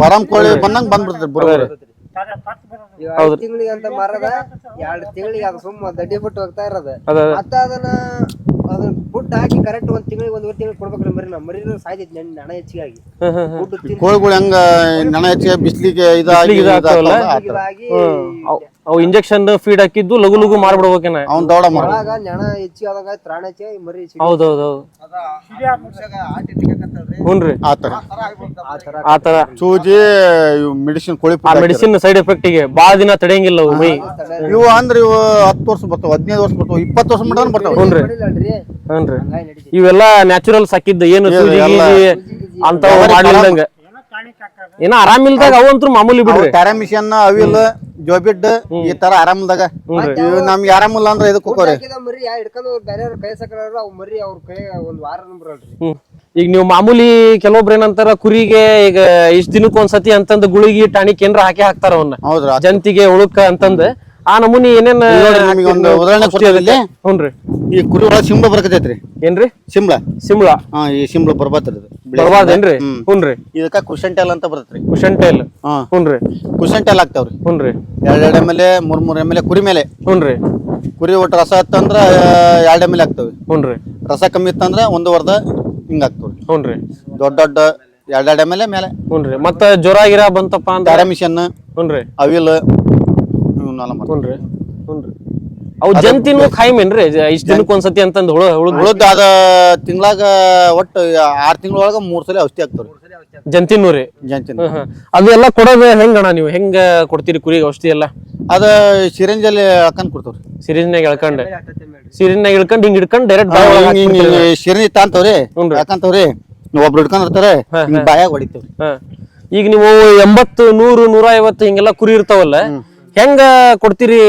ಪರಂ ಕೋಳಿ ಬಂದಂಗ ಬಂದ್ಬಿಡ್ತದೆ ಬರೋಬ್ಬರಿ ಐದ್ ತಿಂಗಳಿಗೆ ಅಂತ ಮರದ ಎರಡ್ ತಿಂಗಳಿಗೆ ಅದು ಸುಮ್ಮ ದಡ್ಡಿ ಬಿಟ್ಟು ಹೋಗ್ತಾ ಇರೋದು. ಅದ ಮತ್ತ ಅದನ್ನ ಅದನ್ನ ಫುಡ್ ಹಾಕಿ ಕರೆಕ್ಟ್ ಒಂದ್ ತಿಂಗಳಿಗೆ ಒಂದೂವರೆ ತಿಂಗಳು ಕೊಡ್ಬೇಕ್ರಿ ಮರಿ ನಾವು ಮರಿ ಸಾಯ್ತೈತಿ ನೆನ್ನೆ ಹಣ ಹೆಚ್ಚಿಗೆ ಆಗಿ ಫುಡ್ ಕೋಳಿಗಳು ಹೆಂಗ ನೆಣ ಹೆಚ್ಚಿಗೆ ಬಿಸ್ಲಿಗೆ ಇದಾಗಿ ಬಿಸ್ಲಿಗೆ ಇದಾಗ್ತಾವಲ್ಲ? ಇದಾಗ್ತಾವಲ್ಲ, ಆ ತರ. ಇದಾಗಿ ಅವ್- ಅವು ಇಂಜೆಕ್ಷನ್ ಫೀಡ್ ಹಾಕಿದ್ದು ಲಘು ಲಘು ಮಾಡ್ಬಿಡ್ಬೇಕೇನ ಅವ್ನ ದೌಡ ಮಾಡ ಒಳಗ ನೆಣ ಹೆಚ್ಚಿಗೆ ಆದಾಗ ತ್ರಾಣ ಹೆಚ್ಚಿಗೆ ಮರಿ ಹೆಚ್ಚಿಗೆ ಹೌದೌದೌದು. ಹುನ್ರಿ ಆ ತರ ಆ ತರ. ಆ ತರ. ಚೂಜಿ ಮೆಡಿಸಿನ್ ಕೋಳಿ ಆ ಮೆಡಿಸಿನ್ ಸೈಡ್ ಎಫೆಕ್ಟ್ಗೆ ಬಹಳ ದಿನ ತಡೆಯಂಗಿಲ್ಲ ಅವು ಮೈ. ಇವು ಅಂದ್ರೆ ಇವು ಹತ್ತು ವರ್ಷ ಬರ್ತಾವ ಹದಿನೈದು ವರ್ಷ ಬರ್ತಾವ ಇಪ್ಪತ್ತು ವರ್ಷ ಮಟನ್ ಬರ್ತಾವ. ಹುನ್ರಿ ಹುನ್ರಿ ಹನ್ರಿ ಹಂಗಾಗಿ ಇವೆಲ್ಲ ನ್ಯಾಚುರಲ್ ಸಾಕಿದ್ದು ಏನು ಸೂಜಿ ಎಲ್ಲ- ಗೀಜಿ ಅಂತಾವ್ ಮಾಡ್ಲಿಲ್ದಂಗ ಏನ ಆರಾಮಿಲ್ದಾಗ ಅವಂತ್ರು ಮಾಮೂಲಿ ಬಿಡ್ರಿ. ಪ್ಯಾರಾಮಿಷನ್ ಅವಿಲ್ ಜೋಬಿಡ್ ಈ ತರ ಆರಾಮದಾಗ ಇವು ನಮ್ಗೆ ಆರಾಮಿಲ್ಲ ಅಂದ್ರೆ ಇದಕ್ಕೆ ಹೋಗೋರಿ ಮರಿ ಯಾ ಹಿಡ್ಕೊಂಡು ಬೇರೆ ಕೈ ಅವ್ ಮರಿ ಅವ್ರ ಕೈ ಒಂದ್ ವಾರ ಬರಲ್ರಿ ಈಗ ನೀವು ಮಾಮೂಲಿ ಕೆಲವೊಬ್ರು ಏನಂತಾರ ಕುರಿಗೆ ಈಗ ಇಷ್ಟ ದಿನಕ್ಕೆ ಒಂದ್ಸತಿ ಅಂತಂದ್ ಗುಳಿಗಿ ಟಾಣಿಕ್ ಏನ್ರ ಹಾಕಿ ಹಾಕ್ತಾರ ಅವನ್ನ ಹೌದ್ರ. ಜಂತಿಗೆ ಉಳುಕ ಅಂತಂದ್. ಆ ನಮೂನಿ ಏನೇನ್ ನಿಮಗೆ ಒಂದು ಉದಾಹರಣೆ ಕೊಡ್ತೀವಿ ಇಲ್ಲಿ. ಹುನ್ರಿ. ಈ ಕುರಿ ಒಳಗೆ ಸಿಂಬಳ ಬರ್ಕತೈತ್ರಿ ಏನ್ರಿ? ಸಿಂಬಳ. ಸಿಂಬ್ಳ. ಹಾ ಈ ಸಿಂಬಳ ಬರ್ಬಾತ್ರಿ ಇದು ಬರ್ಬಾರ್ದೇನ್ರಿ ಹ್ಮ್. ಹುನ್ರಿ. ಇದಕ್ಕ ಕುಶಂಟೆಲ್ ಅಂತ ಬರ್ತೈತ್ರಿ ಕುಶನ್ ಟೈಲ್ ಹಾ. ಹುನ್ರಿ. ಕುಶಂಟೆಲ್ ಆಗ್ತಾವ್ರಿ ಹುನ್ರಿ. ಎರಡ್ ಎರಡ್ ಎಂ ಎಲ್ ಎ ಮೂರ್ ಮೂರ್ ಎಂ ಎಲ್ ಎ ಕುರಿ ಮೇಲೆ. ಹುನ್ರಿ. ಕುರಿ ಒಟ್ಟು ರಸ ಹತ್ತಂದ್ರ ಎರಡ್ ಎಂ ಎಲ್ ಆಗ್ತಾವ್ರಿ ಹುನ್ರಿ. ರಸ ಕಮ್ಮಿ ಇತ್ತಂದ್ರ ಒಂದು ವರ್ದ ಹಿಂಗ ಆಗ್ತಾವ್ರಿ ಹುನ್ರಿ. ದೊಡ್ಡ ದೊಡ್ಡ ಎರಡ್ ಎರಡ್ ಎಂ ಎಲ್ ಎ ಮೇಲೆ. ಹುನ್ರಿ. ಮತ್ತ ಜ್ವರ ಗಿರ ಬಂತಪ್ಪ ಅಂತ ಪ್ಯಾರಾಮಿಷನ್ ಹುನ್ರಿ. ಅವಿಲ್. ಮಾಡ್ತಾವ್. ಹುನ್ರಿ ಹುನ್ರಿ ಅವು ಜಂತಿನೂ ಖಾಯ್ಮೇನ್ರಿ ಇಷ್ಟ ದಿನಕ್ಕೆ ಒಂದ್ಸತಿ ಅಂತಂದ್ ಹುಳು ಹುಳು ಉಳ್ದ ಅದ ತಿಂಗಳಾಗ ಒಟ್ಟು ಆರ್ ತಿಂಗಳೊಳಗ ಮೂರ್ ಸಲ ಔಷಧಿ ಆಗ್ತಾವ್ರಿ ಜಂತಿನೂ ರೀ ಜಂತಿನ ಹ್ಮ್. ಅದೆಲ್ಲ ಕೊಡೋದು ಹೆಂಗಣ್ಣ ನೀವು? ಹೆಂಗ ಕೊಡ್ತೀರಿ ಕುರಿಗೆ ಔಷಧಿ ಎಲ್ಲ? ಅದ ಸಿರಿಂಜಲ್ಲಿ ಹಾಕೊಂಡ್ ಕೊಡ್ತಾವ್ರಿ. ಸಿರಿಜ್ನಾಗ ಎಳ್ಕೊಂಡ್. ಸಿರಿಜ್ನಾಗ ಇಳ್ಕೊಂಡ್ ಹಿಂಗ್ ಹಿಡ್ಕೊಂಡ್ ಡೈರೆಕ್ಟ್ ಹಿಂಗ್ ಹಿಂಗ್ ಸಿರಿಂಜ್ ತಾಂತವ್ರಿ ಹ್ಞೂನ್ರಿ. ಹಾಕಂತವ್ರಿ ಒಬ್ರು ಹಿಡ್ಕೊಂಡಿರ್ತಾರೆ ಹಿಂಗ್ ಬಾಯಾಗ ಹೊಡಿತೇವ್ರಿ. ಈಗ ನೀವು ಎಂಬತ್ತು ನೂರು ನೂರ ಐವತ್ತು ಹಿಂಗೆಲ್ಲ ಕುರಿ ಇರ್ತಾವಲ್ಲ ಹೆಂಗ ಕೊಡ್ತೀರಿ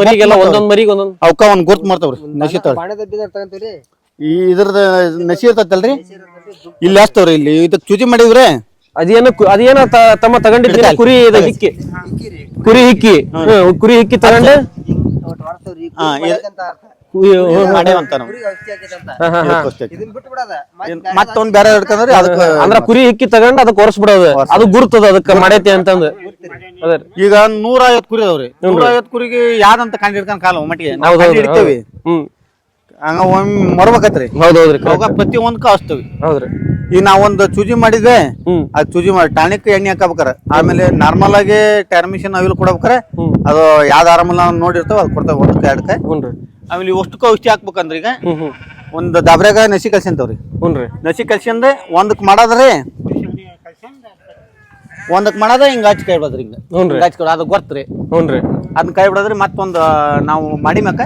ಮರಿಗೆಲ್ಲ ಒಂದೊಂದ್ ಮರಿಗೆ ಒಂದೊಂದ್? ಅವಕ್ಕ ಒಂದ್ ಗುರ್ತ್ ಮಾಡ್ತಾವ್ರಿ ನಶಿ ಈ ಇದ್ರದ ನಶಿ ಇರ್ತೈತಲ್ರಿ? ಇಲ್ಲಿ ಹಾಸ್ತವ್ರಿ ಇಲ್ಲಿ? ಇದಕ್ ಚುಚಿ ಮಾಡಿದ್ರೆ? ಅದೇನ ಕು- ಅದೇನ ತ- ತಮ್ಮ ತಗೊಂಡಿದ್ರಿ ಕುರಿ ಇದು ಹಿಕ್ಕಿ. ಕುರಿ ಹಿಕ್ಕಿ. ಹ್ಮ್, ಕುರಿ ಹಿಕ್ಕಿ ತಗೊಂಡು? ಹಾ, ಇದು- ಮಾಡೇವಂತ ನಾವು ಬಿಡದ? ಮತ್ತೊಂದ್ ಬೇರೆ ಅದಕ್ಕ ಅಂದ್ರ ಕುರಿ ಇಕ್ಕಿ ತಗೊಂಡ್ ಅದಕ್ಕೆ ಒರೆಸ್ಬಿಡೋದು. ಅದು ಗುರ್ತದ ಅದಕ್ಕ ಮಾಡೈತಿ ಅಂತಂದು. ಅದೇ. ಈಗ ನೂರ ಐವತ್ ಕುರಿ ಅದಾವ್ರಿ. ನೂರ ಐವತ್ ಕುರಿಗೆ ಯಾವ್ದಂತ ಕಂಡು ಹಿಡ್ಕೊಂಡ್ ಕಾಲ ಮಟ್ಟಿಗೆ? ನಾವು ಹಿಡಿತೇವಿ. ಹ್ಮ್. ಹಂಗ ಒಮ್ಮೆ ಮರ್ಬೇಕತ್ರಿ. ಹೌದೌದ್ರಿ ಅವಾಗ ಪ್ರತಿ ಒಂದ್ಕ ಹಚ್ತೇವಿ ಹೌದ್ರಿ ಈಗ ನಾವೊಂದು ಚೂಜಿ ಮಾಡಿದ್ವಿ ಆ ಚೂಜಿ ಮಾಡಿ ಟಾನಿಕ್ ಎಣ್ಣೆ ಹಾಕಬೇಕಾರ. ಆಮೇಲೆ ನಾರ್ಮಲ್ ಆಗಿ ಟ್ಯಾರ್ಮಿಷನ್ ಅವಿಲ್ ಕೊಡ್ಬೇಕಾರ. ಅದು ಯಾವ್ದು ಆರಾಮಲ್ಲ ನೋಡಿರ್ತೇವೆ ನೋಡಿರ್ತಾವ ಅದು ಕೊಡ್ತೇವೆ ಒಂದಕ್ಕೆ ಎರಡಕ್ಕೆ ಹುನ್ರಿ ಆಮೇಲೆ ಇವಷ್ಟಕ್ಕೂ ಔಷಧಿ ಹಾಕ್ಬೇಕಂದ್ರೆ ಈಗ ಒಂದು ದಾಬ್ರಾಗ ನಸಿ ಕಲ್ಸ್ಯಂತವ್ರಿ. ಹುನ್ರಿ ನಸಿ ಕಲ್ಸ್ಯಂದ್ರೆ ಒಂದಕ್ಕೆ ಮಾಡದ್ರಿ ಒಂದಕ್ಕೆ ಮಾಡೋದ ಹಿಂಗೆ ಹಚ್ಚಿ ಕೈ ಬಿಡೋದ್ರಿ ಹ್ಞೂ. ಹಿಂಗ್ ಹಚ್ಚಿ ಕೊಡೋದು ಅದು ಗೊತ್ತ್ರಿ. ರೀ ಅದನ್ನ ಕೈ ಬಿಡೋದ್ರಿ ಮತ್ತೊಂದು ನಾವು ಮಾಡಿ ಮ್ಯಾಕ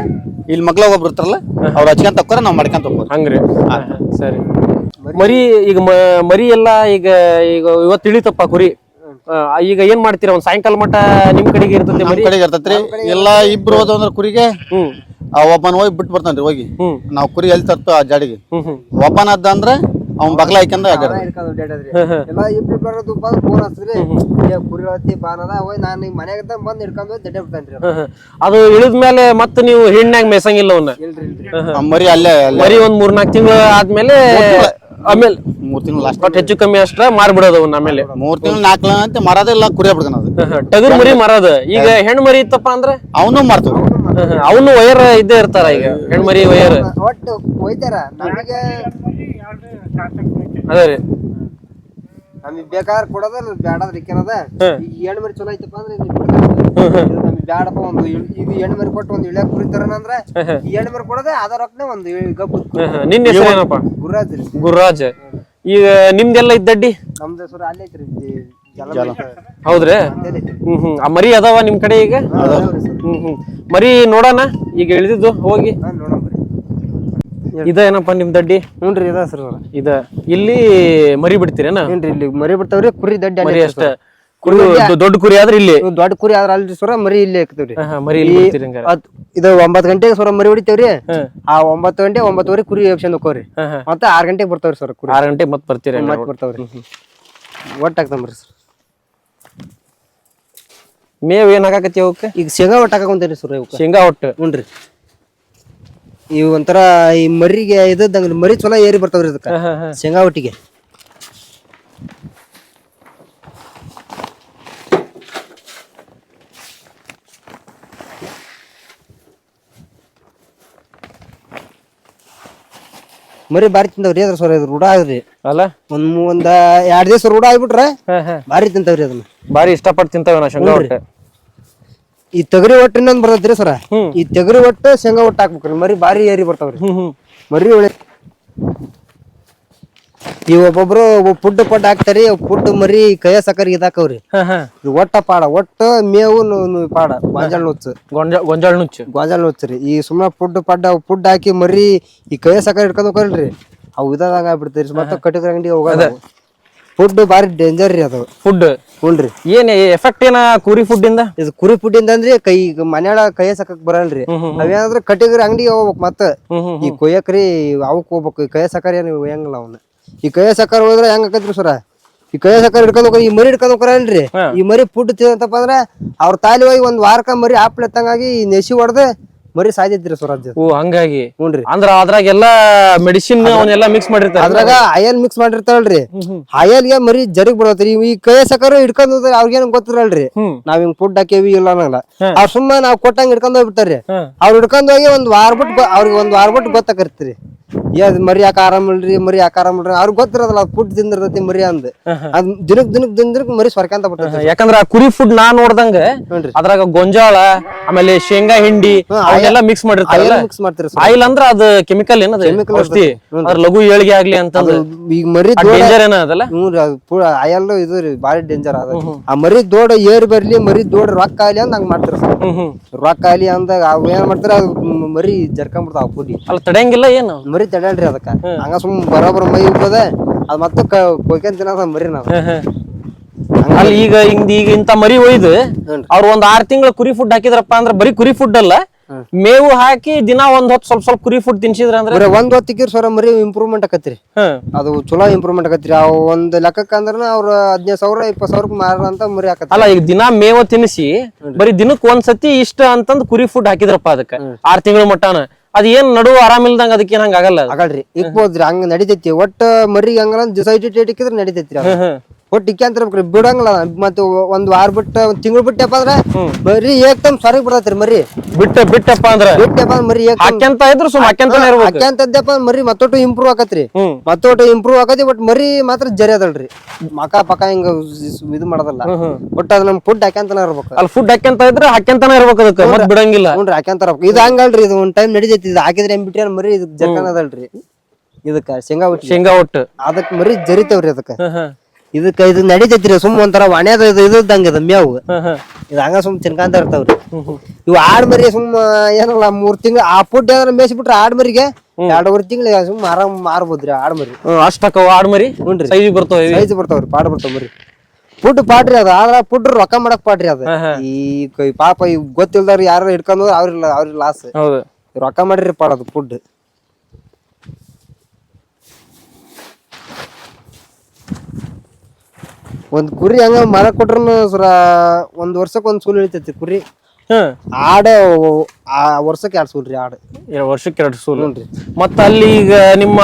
ಇಲ್ಲಿ ಮಗ್ಲ ಒಬ್ರು ಇರ್ತಾರಲ್ಲ ಅವ್ರು ಹಚ್ಕೊಂತ ಹೋಗ್ತಾರ ನಾವು ಮಾಡ್ಕೊಂತ ಹೋಗ್ಬೋದು ಹಂಗ್ರಿ. ಸರಿ. ಮರಿ ಈಗ ಮ- ಮರಿ ಎಲ್ಲ ಈಗ ಈಗ ಇವತ್ತು ಇಳಿತಪ್ಪ ಕುರಿ. ಆ, ಈಗ ಏನ್ ಮಾಡ್ತೀರಾ? ಒಂದ್ ಸಾಯಂಕಾಲ ಮಟ್ಟ ನಿಮ್ ಕಡೆಗೆ ಇರ್ತದೆ ನಮ್ಮ ಮರಿ ಕಡೆಗೆ ಇರ್ತೈತ್ರಿ. ಎಲ್ಲಾ ಇಬ್ರು ಹೋದ್ರೆ ಅಂದ್ರೆ ಕುರಿಗೆ ಹ್ಮ್. ಆ ಒಬ್ಬನ ಹೋಗಿ ಬಿಟ್ಟು ಬರ್ತಾನ್ರಿ ಹೋಗಿ. ನಾವು ಕುರಿ ಎಲ್ಲಿ ತರ್ತೋ ಆ ಜಾಡಿಗೆ. ಒಬ್ಬನ ಅದ್ದ ಅಂದ್ರೆ ಅವ್ನ ಬಗ್ಲ ಎಲ್ಲ ಇಬ್ರು ಬರೋದು ಬಂದು ಫೋನ್ ಕುರಿ ಬಾನದ ಹೋಯ್ ನಾನು ಮನ್ಯಾಗ ಬಂದು ಬಂದ್ ಹಿಡ್ಕೊಂಡು ದಡ್ಡ ಬಿಡ್ತಾನ್ರಿ. ಅದು ಇಳಿದ್ಮೇಲೆ ಮತ್ತೆ ನೀವು ಹೆಣ್ಣಾಗ ಮೇಸಂಗಿಲ್ಲ ಅವನ್ನ ಮರಿ ಅಲ್ಲೇ ಮರಿ ಒಂದ್ ಮೂರ್ನಾಲ್ಕು ತಿಂಗಳು ಆದ್ಮೇಲೆ ಆಮೇಲೆ ಮೂರ್ ತಿಂಗಳು ಲಾಸ್ಟ್ ಹೆಚ್ಚು ಕಮ್ಮಿ ಅಷ್ಟ ಮಾರ್ಬಿಡೋದು ಅವನ್ನ ಆಮೇಲೆ. ಮೂರ್ ತಿಂಗಳು ನಾಲ್ಕು ಅಂತ ಮರದಿಲ್ಲ ಕುರಿ ಬಿಡ್ತಾನ ಅದು. ಟಗರ್ ಮರಿ ಮಾರೋದು. ಈಗ ಹೆಣ್ಣು ಮರಿ ಇತ್ತಪ್ಪ ಅಂದ್ರೆ? ಅವನು ಮಾರ್ತವ್ರಿ. ಅವನು ವೈರ್ ಇದ್ದೇ ಇರ್ತಾರ ಈಗ ಹೆಣ್ಮರಿ ವೈರ್ ಒಟ್ಟು ಒಯ್ತಾರ? ನಮಗೆ ಅದೇ ರೀ. ನಮಗೆ ಬೇಕಾದ್ರೆ ಕೊಡೋದ ಬ್ಯಾಡದ್ರ ಇಕ್ಕನದ ಹ್ಮ್. ಈ ಹೆಣ್ಣು ಮರಿ ಚಲೋ ಐತಪ್ಪ ಅಂದ್ರೆ ನೀವು ಬಿಡ್ತಾರೆ. ಬ್ಯಾಡಪ್ಪ ಒಂದು ಇದು ಹೆಣ್ಮರಿ ಮರಿ ಕೊಟ್ಟು ಒಂದು ಇಳ್ಯಾಕ ಕುರಿತಾರ ಅಂದ್ರೆ ಈ ಹೆಣ್ಣು ಮರಿ ಕೊಡೋದೇ ಅದ ರೊಕ್ಕನೆ ಒಂದು ಗಬ್ಬು. ನಿನ್ನ ಹೆಸರು ಏನಪ್ಪ? ಗುರಾಜ್ ರೀ. ಗುರುರಾಜ್ ಈಗ ನಿಮ್ದೆಲ್ಲ ಇದ್ದಡ್ಡಿ? ನಮ್ದು ಹೆಸರು ಅಲ್ಲೇ ಐತ್ರಿ. ಜಲ. ಹೌದ್ರಿ? ಹ್ಮ್ ಹ್ಮ್. ಆ ಮರಿ ಅದಾವ ನಿಮ್ ಕಡೆ ಈಗ? ಹ್ಮ್ ಹ್ಮ್. ಮರಿ ನೋಡೋಣ ಈಗ ಇಳಿದಿದ್ದು ಹೋಗಿ. ಇದ ಏನಪ್ಪ ನಿಮ್ ದಡ್ಡಿ? ನೋಡ್ರಿ ಇದ ಸರ್ ಇದ. ಇಲ್ಲಿ ಮರಿ ಬಿಡ್ತೀರೇನ? ಏನ್ರಿ ಇಲ್ಲಿ ಮರಿ ಬಿಡ್ತಾವ್ರಿ ಕುರಿ ದಡ್ಡಿ ಮರಿ ಅಷ್ಟ. ಕುರಿ ದೊಡ್ಡ ಕುರಿ ಆದ್ರೆ ಇಲ್ಲಿ. ಇವ್ ದೊಡ್ಡ ಕುರಿ ಆದ್ರ ಅಲ್ರಿ ಸರ ಮರಿ ಇಲ್ಲಿ ಹಾಕ್ತೇವ್ರಿ. ಹಾ, ಹಾ, ಮರಿ ಇಲ್ಲಿ ಬಿಡ್ತೀರಿ ಹಂಗಾರೆ. ಅದ್- ಇದು ಒಂಬತ್ ಗಂಟೆಗೆ ಸರ ಮರಿ ಹೊಡಿತೇವ್ರಿ. ಆ ಒಂಬತ್ತು ಗಂಟೆ ಒಂಬತ್ತುವರೆ ಕುರಿ ಎಬ್ಸಂದ್ ಹೋಗ್ರಿ ಹಾ, ಹಾ. ಮತ್ತೆ ಆರ್ ಗಂಟೆಗೆ ಬರ್ತಾವ್ರಿ ಸರ್ ಕುರಿ. ಆರ್ ಗಂಟೆ ಮತ್ ಬರ್ತೀರಿ ಹಂಗಾರೆ. ಮತ್ ಬರ್ತಾವ್ರಿ. ಸರ್. ಮೇವ್ ಏನ್ ಹಾಕಾಕತಿ ಅವಕ್ಕೆ ಈಗ ಶೇಂಗಾ ಒಟ್ಟ ಹಾಕೊಂತೀರಿ ಸರ್ ಇವಕ್ಕ ಶೇಂಗಾ ಒಟ್ಟು. ಹುನ್ರಿ. ಇವ್ ಒಂಥರ ಈ ಮರಿಗೆ ಇದ್ದಂಗ ಮರಿ ಚಲೋ ಏರಿ ಬರ್ತಾವ್ರಿ ಹಾ. ಶೇಂಗಾ ಒಟ್ಟಿಗೆ. ಮರಿ ಬಾರಿ ತಿಂತಾವ್ರಿ ಅದ್ರ ಸರ್ ರೂಢ ಆಗ್ರಿ. ಅಲ್ಲ? ಒಂದ್ ಮೂ- ಒಂದ್ ಎರಡ್ ದಿವಸ ರೂಢ ಆಗ್ಬಿಟ್ರ ಹಾ, ಹಾ. ಬಾರಿ ತಿಂತಾವ್ರಿ ಅದನ್ನ. ಬಾರಿ ಇಷ್ಟಪಟ್ಟು ತಿಂತಾವ ನಾ ಶೇಂಗಾ ಒಟ್ಟ ಈ ತೊಗರಿ ಒಟ್ಟು ಇನ್ನೊಂದ್ ಬರ್ತೈತ್ರಿ ಸರ. ಹ್ಮ್. ಈ ತೊಗರಿ ಒಟ್ಟು ಶೇಂಗಾ ಒಟ್ಟು ಹಾಕ್ಬೇಕ್ರಿ. ಮರಿ ಬಾರಿ ಏರಿ ಬರ್ತಾವ್ರಿ. ಹ್ಮ್ ಹ್ಮ್. ಮರಿ ಒಳ್ಳೆ ಈ ಒಬ್ಬೊಬ್ರು ಪುಡ್ ಪಡ್ ಹಾಕ್ತಾರಿ ಪುಡ್ ಮರಿ ಕೈಯ ಸಕ್ಕರಿ ಇದಾಕವ್ರಿ. ಒಟ್ಟ ಪಾಡ ಒಟ್ಟ ಮೇವು ನು- ನು- ಪಾಡ ಗೊಂಜಾಳ ನುಚ್ಚು. ಗೊಂಜಾ ಗೊಂಜಾಳ ನುಚ್ಚು. ಗೊಂಜಾಳ ನುಚ್ಚು ಈ ಸುಮ್ಮನೆ ಪುಡ್ ಪಡ್ಡ ಪುಡ್ ಹಾಕಿ ಮರಿ ಈ ಕೈಯ ಸಕ್ಕರೆ ಹಿಡ್ಕೊಂಡು ಹೋಗಲ್ರಿ ಅವು ಇದಾಗ ಆಗ್ಬಿಡ್ತೀರಿ ಮತ್ತೆ ಕಟ್ಟಿದ ಅಂಗಡಿ ಹೋಗೋದ ಫುಡ್ ಬಾರಿ ಡೇಂಜರ್ ರೀ ಅದು. ಫುಡ್ ಹುನ್ರಿ ಏನ್ ಎಫೆಕ್ಟ್ ಏನ ಕುರಿ ಫುಡ್ ಇಂದ ಇದು ಕುರಿ ಫುಡ್ ಇಂದ ಅಂದ್ರೆ ಕೈ ಮನೆಯೊಳ ಕೈಯ ಸಕ್ಕಕ್ ಬರಲ್ರಿ. ಅವೇನಾದ್ರ ಕಟ್ಟಿದ್ರೆ ಅಂಗಡಿಗೆ ಹೋಗ್ಬೇಕು ಮತ್ತ. ಹ್ಮ್ ಹ್ಮ್ ಈ ಕೊಯ್ಯಕ್ರಿ ಅವಕ್ ಹೋಗ್ಬೇಕು. ಈ ಕೈಯ ಸಕ್ಕರೆ ಏನು ಒಯ್ಯಂಗಿಲ್ಲ ಅವನ್ನ ಈ ಕೈಯ ಸಕ್ಕರೆ ಹೋದ್ರೆ ಹೆಂಗ್ ಆಕತ್ರಿ ಸರ? ಈ ಕೈಯ ಸಕ್ಕರ್ ಹಿಡ್ಕೊಂಡ್ ಈ ಮರಿ ಹಿಡ್ಕೊಂಡ್ ಹೋಗ್ರಲ್ರಿ ಈ ಮರಿ ಪುಡ್ ತಿಂತಪ್ಪ ಅಂದ್ರ ಅವ್ರ ತಾಯಿ ಹೋಗಿ ಒಂದ್ ವಾರಕ್ಕ ಮರಿ ಆಪ್ಲೆತ್ತಂಗಾಗಿ ಈ ನೆಸಿ ಹೊಡೆದು ಮರಿ ಸಾಯ್ತೈತ್ರಿ ಸ್ವರಾಜ್ ಓ ಹಂಗಾಗಿ. ಹ್ಞೂನ್ರಿ ಅಂದ್ರ ಅದ್ರಾಗೆಲ್ಲ ಮೆಡಿಸಿನ್ ಅವನ್ನೆಲ್ಲ ಮಿಕ್ಸ್ ಮಾಡಿರ್ತಾರೆ ಅದ್ರಾಗ ಅಯಲ್ ಮಿಕ್ಸ್ ಮಾಡಿರ್ತಾರಲ್ರಿ. ಅಯಲ್ಗೆ ಮರಿ ಜರಿಗ್ ಬಿಡತ್ರಿ. ಈ ಕೈ ಸಕರು ಹಿಡ್ಕೊಂಡ್ ಹೋದ್ರೆ ಅವ್ರಿಗೇನು ಗೊತ್ತಿರಲ್ರಿ. ಹ್ಮ್. ನಾವ್ ಹಿಂಗ್ ಫುಡ್ ಹಾಕೇವಿ ಇಲ್ಲ ಅನ್ನಲ್ಲ ಅವ್ರ ಸುಮ್ಮ ನಾವ್ ಕೊಟ್ಟಂಗ್ ಹಿಡ್ಕೊಂಡ್ ಹೋಗ್ಬಿಡ್ತಾರ್ರಿ ಅವ್ರ ಹಿಡ್ಕೊಂಡ್ ಹೋಗಿ ಒಂದ್ ವಾರ ಬಿಟ್ಟು ಗೊ- ಅವ್ರಿಗೆ ಒಂದ್ ವಾರ ಬಿಟ್ಟು ಗೊತ್ತಾಕರ್ತೀರಿ ಏ ಮರಿ ಯಾಕೆ ಆರಾಮಿಲ್ರಿ ಮರಿ ಯಾಕೆ ಆರಾಮಿಲ್ರಿ ಅವ್ರಿಗೆ ಗೊತ್ತಿರೋದಲ್ಲ ಫುಡ್ ತಿಂದಿರ್ತೈತಿ ಮರಿ ಅಂದ್. ಅದ್ ದಿನಕ್ ದಿನಕ್ ದಿನಕ್ ಮರಿ ಸ್ವರ್ಕಂತ ಬಿಡ್ತೈತಿ ಯಾಕಂದ್ರ ಆ ಕುರಿ ಫುಡ್ ನಾ ನೋಡ್ದಂಗ. ಅದ್ರಾಗ ಗೊಂಜಾಳ ಆಮೇಲೆ ಶೇಂಗಾ ಹಿಂಡಿ ಅವನ್ನೆಲ್ಲ ಮಿಕ್ಸ್ ಮಾಡಿರ್ತಾರಲ್ಲ? ಅಯಲ್ ಮಿಕ್ಸ್ ಮಾಡ್ತೀರಿ. ಆಯಿಲ್ ಅಂದ್ರ ಅದು ಕೆಮಿಕಲ್ ಏನದ? Chemical ಔಷಧಿ. ಅದ್ರ ಲಘು ಏಳಿಗೆ ಆಗ್ಲಿ ಅಂತಂದ ಈಗ ಮರಿ ಡೇಂಜರ್ ಏನ ಅದಲ್ಲ? ಹ್ಞೂ ಅದು ಪೂರ ಇದು ರೀ ಬಾರಿ ಡೇಂಜರ್ ಅದ. ಆ ಮರಿ ದೋಡ ಏರ್ ಬರ್ಲಿ ಮರಿ ದೋಡ ರೊಕ್ಕ ಆಗ್ಲಿ ಅಂದ್ ಹಂಗ್ ಮಾಡ್ತಾರ sir. ಹ್ಮ್ ಹ್ಮ್. ರೊಕ್ಕ ಆಗ್ಲಿ ಅಂದಾಗ ಅವ್ ಏನ್ ಮಾಡ್ತಾರ ಅದು ಮ್- ಮರಿ ಜರ್ಕೊಂಡ್ಬಿಡ್ತಾವ ಪುಡಿ. ಅಲ್ಲ ತಡೆಯಂಗಿಲ್ಲ ಏನು? ಮರಿ ತಡೆಯಲ್ರಿ ಅದಕ್ಕ. ಹಂಗ ಸುಮ್ ಬರೋಬರ ಮೈ ಉಪ್ಪದ ಅದ್ ಮತ್ತೆ ಕೊಯ್ಕೊಂಡ್ ತಿನ್ನೋದ ಮರಿ ನಾವು ಅಲ್ಲಿ ಈಗ ಹಿಂಗ್ ಈಗ ಇಂತ ಮರಿ ಒಯ್ದು. ಅವ್ರ ಒಂದ್ ಆರ್ ತಿಂಗಳ ಕುರಿ ಫುಡ್ ಹಾಕಿದ್ರಪ್ಪ ಅಂದ್ರ ಬರೀ ಕುರಿ ಫುಡ್ ಅಲ್ಲ ಮೇವು ಹಾಕಿ ದಿನ ಒಂದ್ ಹೊತ್ತು ಸ್ವಲ್ಪ ಸ್ವಲ್ಪ ಕುರಿ ಫುಡ್ ತಿನ್ಸಿದ್ರ ಅಂದ್ರೆ? ಬರೀ ಒಂದ್ ಹೊತ್ತಿಗೆ ಸರ ಮರಿ ಇಂಪ್ರೂವ್ಮೆಂಟ್ ಆಕತ್ರಿ. ಅದು ಚಲೋ ಇಂಪ್ರೂವ್ಮೆಂಟ್ ಆಕತ್ರಿ. ಅವ್ ಒಂದ್ ಲೆಕ್ಕಕ್ಕ ಅಂದ್ರ ಅವ್ರ ಹದಿನೈದು ಸಾವಿರ ಇಪ್ಪತ್ತು ಸಾವಿರಕ್ಕೆ ಮಾರ ಅಂತ ಮರಿ ಹಾಕತ್ ಅಲ್ಲ ಈಗ ದಿನ ಮೇವ ತಿನ್ನಿಸಿ ಬರೀ ದಿನಕ್ ಒಂದ್ ಸತಿ ಇಷ್ಟ ಅಂತಂದ್ ಕುರಿ ಫುಡ್ ಹಾಕಿದ್ರಪ್ಪ ಅದಕ್ಕ. ಆರ್ ತಿಂಗಳ ಮಟ್ಟಾನ. ಅದ್ ಏನ್ ನಡು ಆರಾಮಿಲ್ದಂಗ ಅದಕ್ಕೆ ಏನ್ ಹಂಗ ಆಗಲ್ಲ. ಆಗಲ್ರಿ. ಇಕ್ಬೋದ್ರಿ ಹಂಗ ನಡಿತೈತಿ. ಒಟ್ಟ ಮರಿ ಹಂಗಲ್ಲ ನಡಿತೈತ್ರಿ ಅದು. ಹ್ಮ್. ಒಟ್ಟು ಇಕ್ಕೆ ಅಂತ ಇರ್ಬೇಕ್ರಿ ಬಿಡಂಗಿಲ್ಲ. ಮತ್ತೆ ಒಂದ್ ವಾರ ಬಿಟ್ಟ ಒಂದ್ ತಿಂಗಳು ಬಿಟ್ಟಪ್ಪ ಅಂದ್ರ ಮರಿ ಏಕ್ದಮ್ ಸ್ವರ್ಗ ಬಿಡತ್ರಿ ಮರಿ ಬಿಟ್ಟ ಬಿಟ್ಟಪ್ಪ ಅಂದ್ರ? ಬಿಟ್ಟಪ್ಪ ಅಂದ್ರ ಮರಿ ಹಾಕ್ಯಂತ ಇದ್ರು ಸುಮ್ ಇರ್ಬೇಕು. ಅಕ್ಕೆ ಇದ್ದಪ್ಪ ಮರಿ ಮತ್ತೊಟ್ಟು ಇಂಪ್ರೂವ್ ಆಕತ್ರಿ. ಮತ್ತೊಟ್ಟು ಇಂಪ್ರೂವ್ ಆಕತಿ ಬಟ್ ಮರಿ ಮಾತ್ರ ಜರಿ ಅದಲ್ರಿ ಮಕ ಪಕ ಹಿಂಗ ಇದು ಮಾಡದಲ್ಲ. ಒಟ್ಟ ಅದ್ ನಮ್ ಫುಡ್ ಹಾಕ್ಯಂತನ ಇರ್ಬೇಕು. ಅಲ್ಲಿ ಫುಡ್ ಹಾಕ್ಯಂತ ಇದ್ರೆ ಹಾಕ್ಯಂತಾನೆ ಇರ್ಬೇಕು ಅದಕ್ಕೆ. ಮತ್ ಬಿಡಂಗಿಲ್ಲ. ನೋಡ್ರಿ ಇರ್ಬೇಕು. ಇದು ಹಂಗಲ್ರಿ ಇದು ಒಂದ್ ಟೈಮ್ ನಡಿತೈತಿ. ಇದು ಹಾಕಿದ್ರೆ ಏನ್ ಬಿಟ್ರಿ ಮರಿ ಇದು ಜರ್ಕನದಲ್ರಿ ಇದಕ್ಕ ಶೇಂಗಾ ಒಟ್ಟು ಶೇಂಗಾ ಒಟ್ಟು. ಅದಕ್ ಮರಿ ಜರಿತೇವ್ರಿ ಅದಕ್ಕ. ಇದಕ್ಕ ಇದು ನಡಿತೈತ್ರಿ ಸುಮ್ ಒಂಥರ ಒಣ್ಯಾದ ಇದು ಇದ್ದಂಗ ಅದ ಮೇವು ಹ್ಮ್ ಹ್ಮ್ ಇದು ಹಂಗ ಸುಮ್ ತಿನ್ಕಂತ ಇರ್ತಾವ್ರಿ ಇವು ಆಡ್ ಮರಿ ಸುಮ್ ಏನಲ್ಲ ಮೂರ್ ತಿಂಗಳ ಆ ಪುಡ್ ಏನಾರ ಮೇಯಿಸ್ಬಿಟ್ರೆ ಆಡ್ ಮರಿಗೆ ಎರಡೂವರೆ ತಿಂಗಳ ಸುಮ್ ಆರಾಮ್ ಮಾರ್ಬೋದ್ರಿ ಆಡ್ ಮರಿ ಹ್ಮ್ ಅಷ್ಟಕ್ಕ ಆಡ್ ಮರಿ ಹ್ಞೂನ್ರಿ. ಸೈಜ್ ಬರ್ತಾವ ಇವು. ಸೈಜ್ ಬರ್ತಾವ್ರಿ ಪಾಡ್ ಬರ್ತಾವ ಮರಿ ಪುಡ್ ಪಾಡ್ರಿ ಅದ ಆದ್ರ ಪುಡ್ ರೊಕ್ಕ ಮಾಡಕ್ ಪಾಡ್ರಿ ಅದ ಹಾ, ಹಾ. ಈ ಕ- ಪಾಪ ಈ ಗೊತ್ತಿಲ್ದವ್ರು ಯಾರು ಹಿಡ್ಕೊಂಡು ಅವ್ರಿಲ್ಲ ಅವ್ರಿಗೆ ಲಾಸ್ ಹೌದು ರೊಕ್ಕ ಮಾಡ್ರಿ ಪಾಡೋದು ಫುಡ್ ಒಂದ್ ಕುರಿ ಹಂಗ ಮರ ಕೊಟ್ರು ಸುರ ಒಂದ್ ವರ್ಷಕ್ಕೆ ಒಂದ್ ಸೂಲ್ ಇಳಿತೈತಿ ಕುರಿ. ಹ್ಮ್ ಆಡ ಆ ವರ್ಷಕ್ಕೆ ಎರಡ್ ಸೂಲ್ ರೀ ಆಡ. ಎರಡ್ ವರ್ಷಕ್ಕೆ ಎರಡು ಸೂಲು. ಮತ್ತ ಅಲ್ಲಿ ಈಗ ನಿಮ್ಮ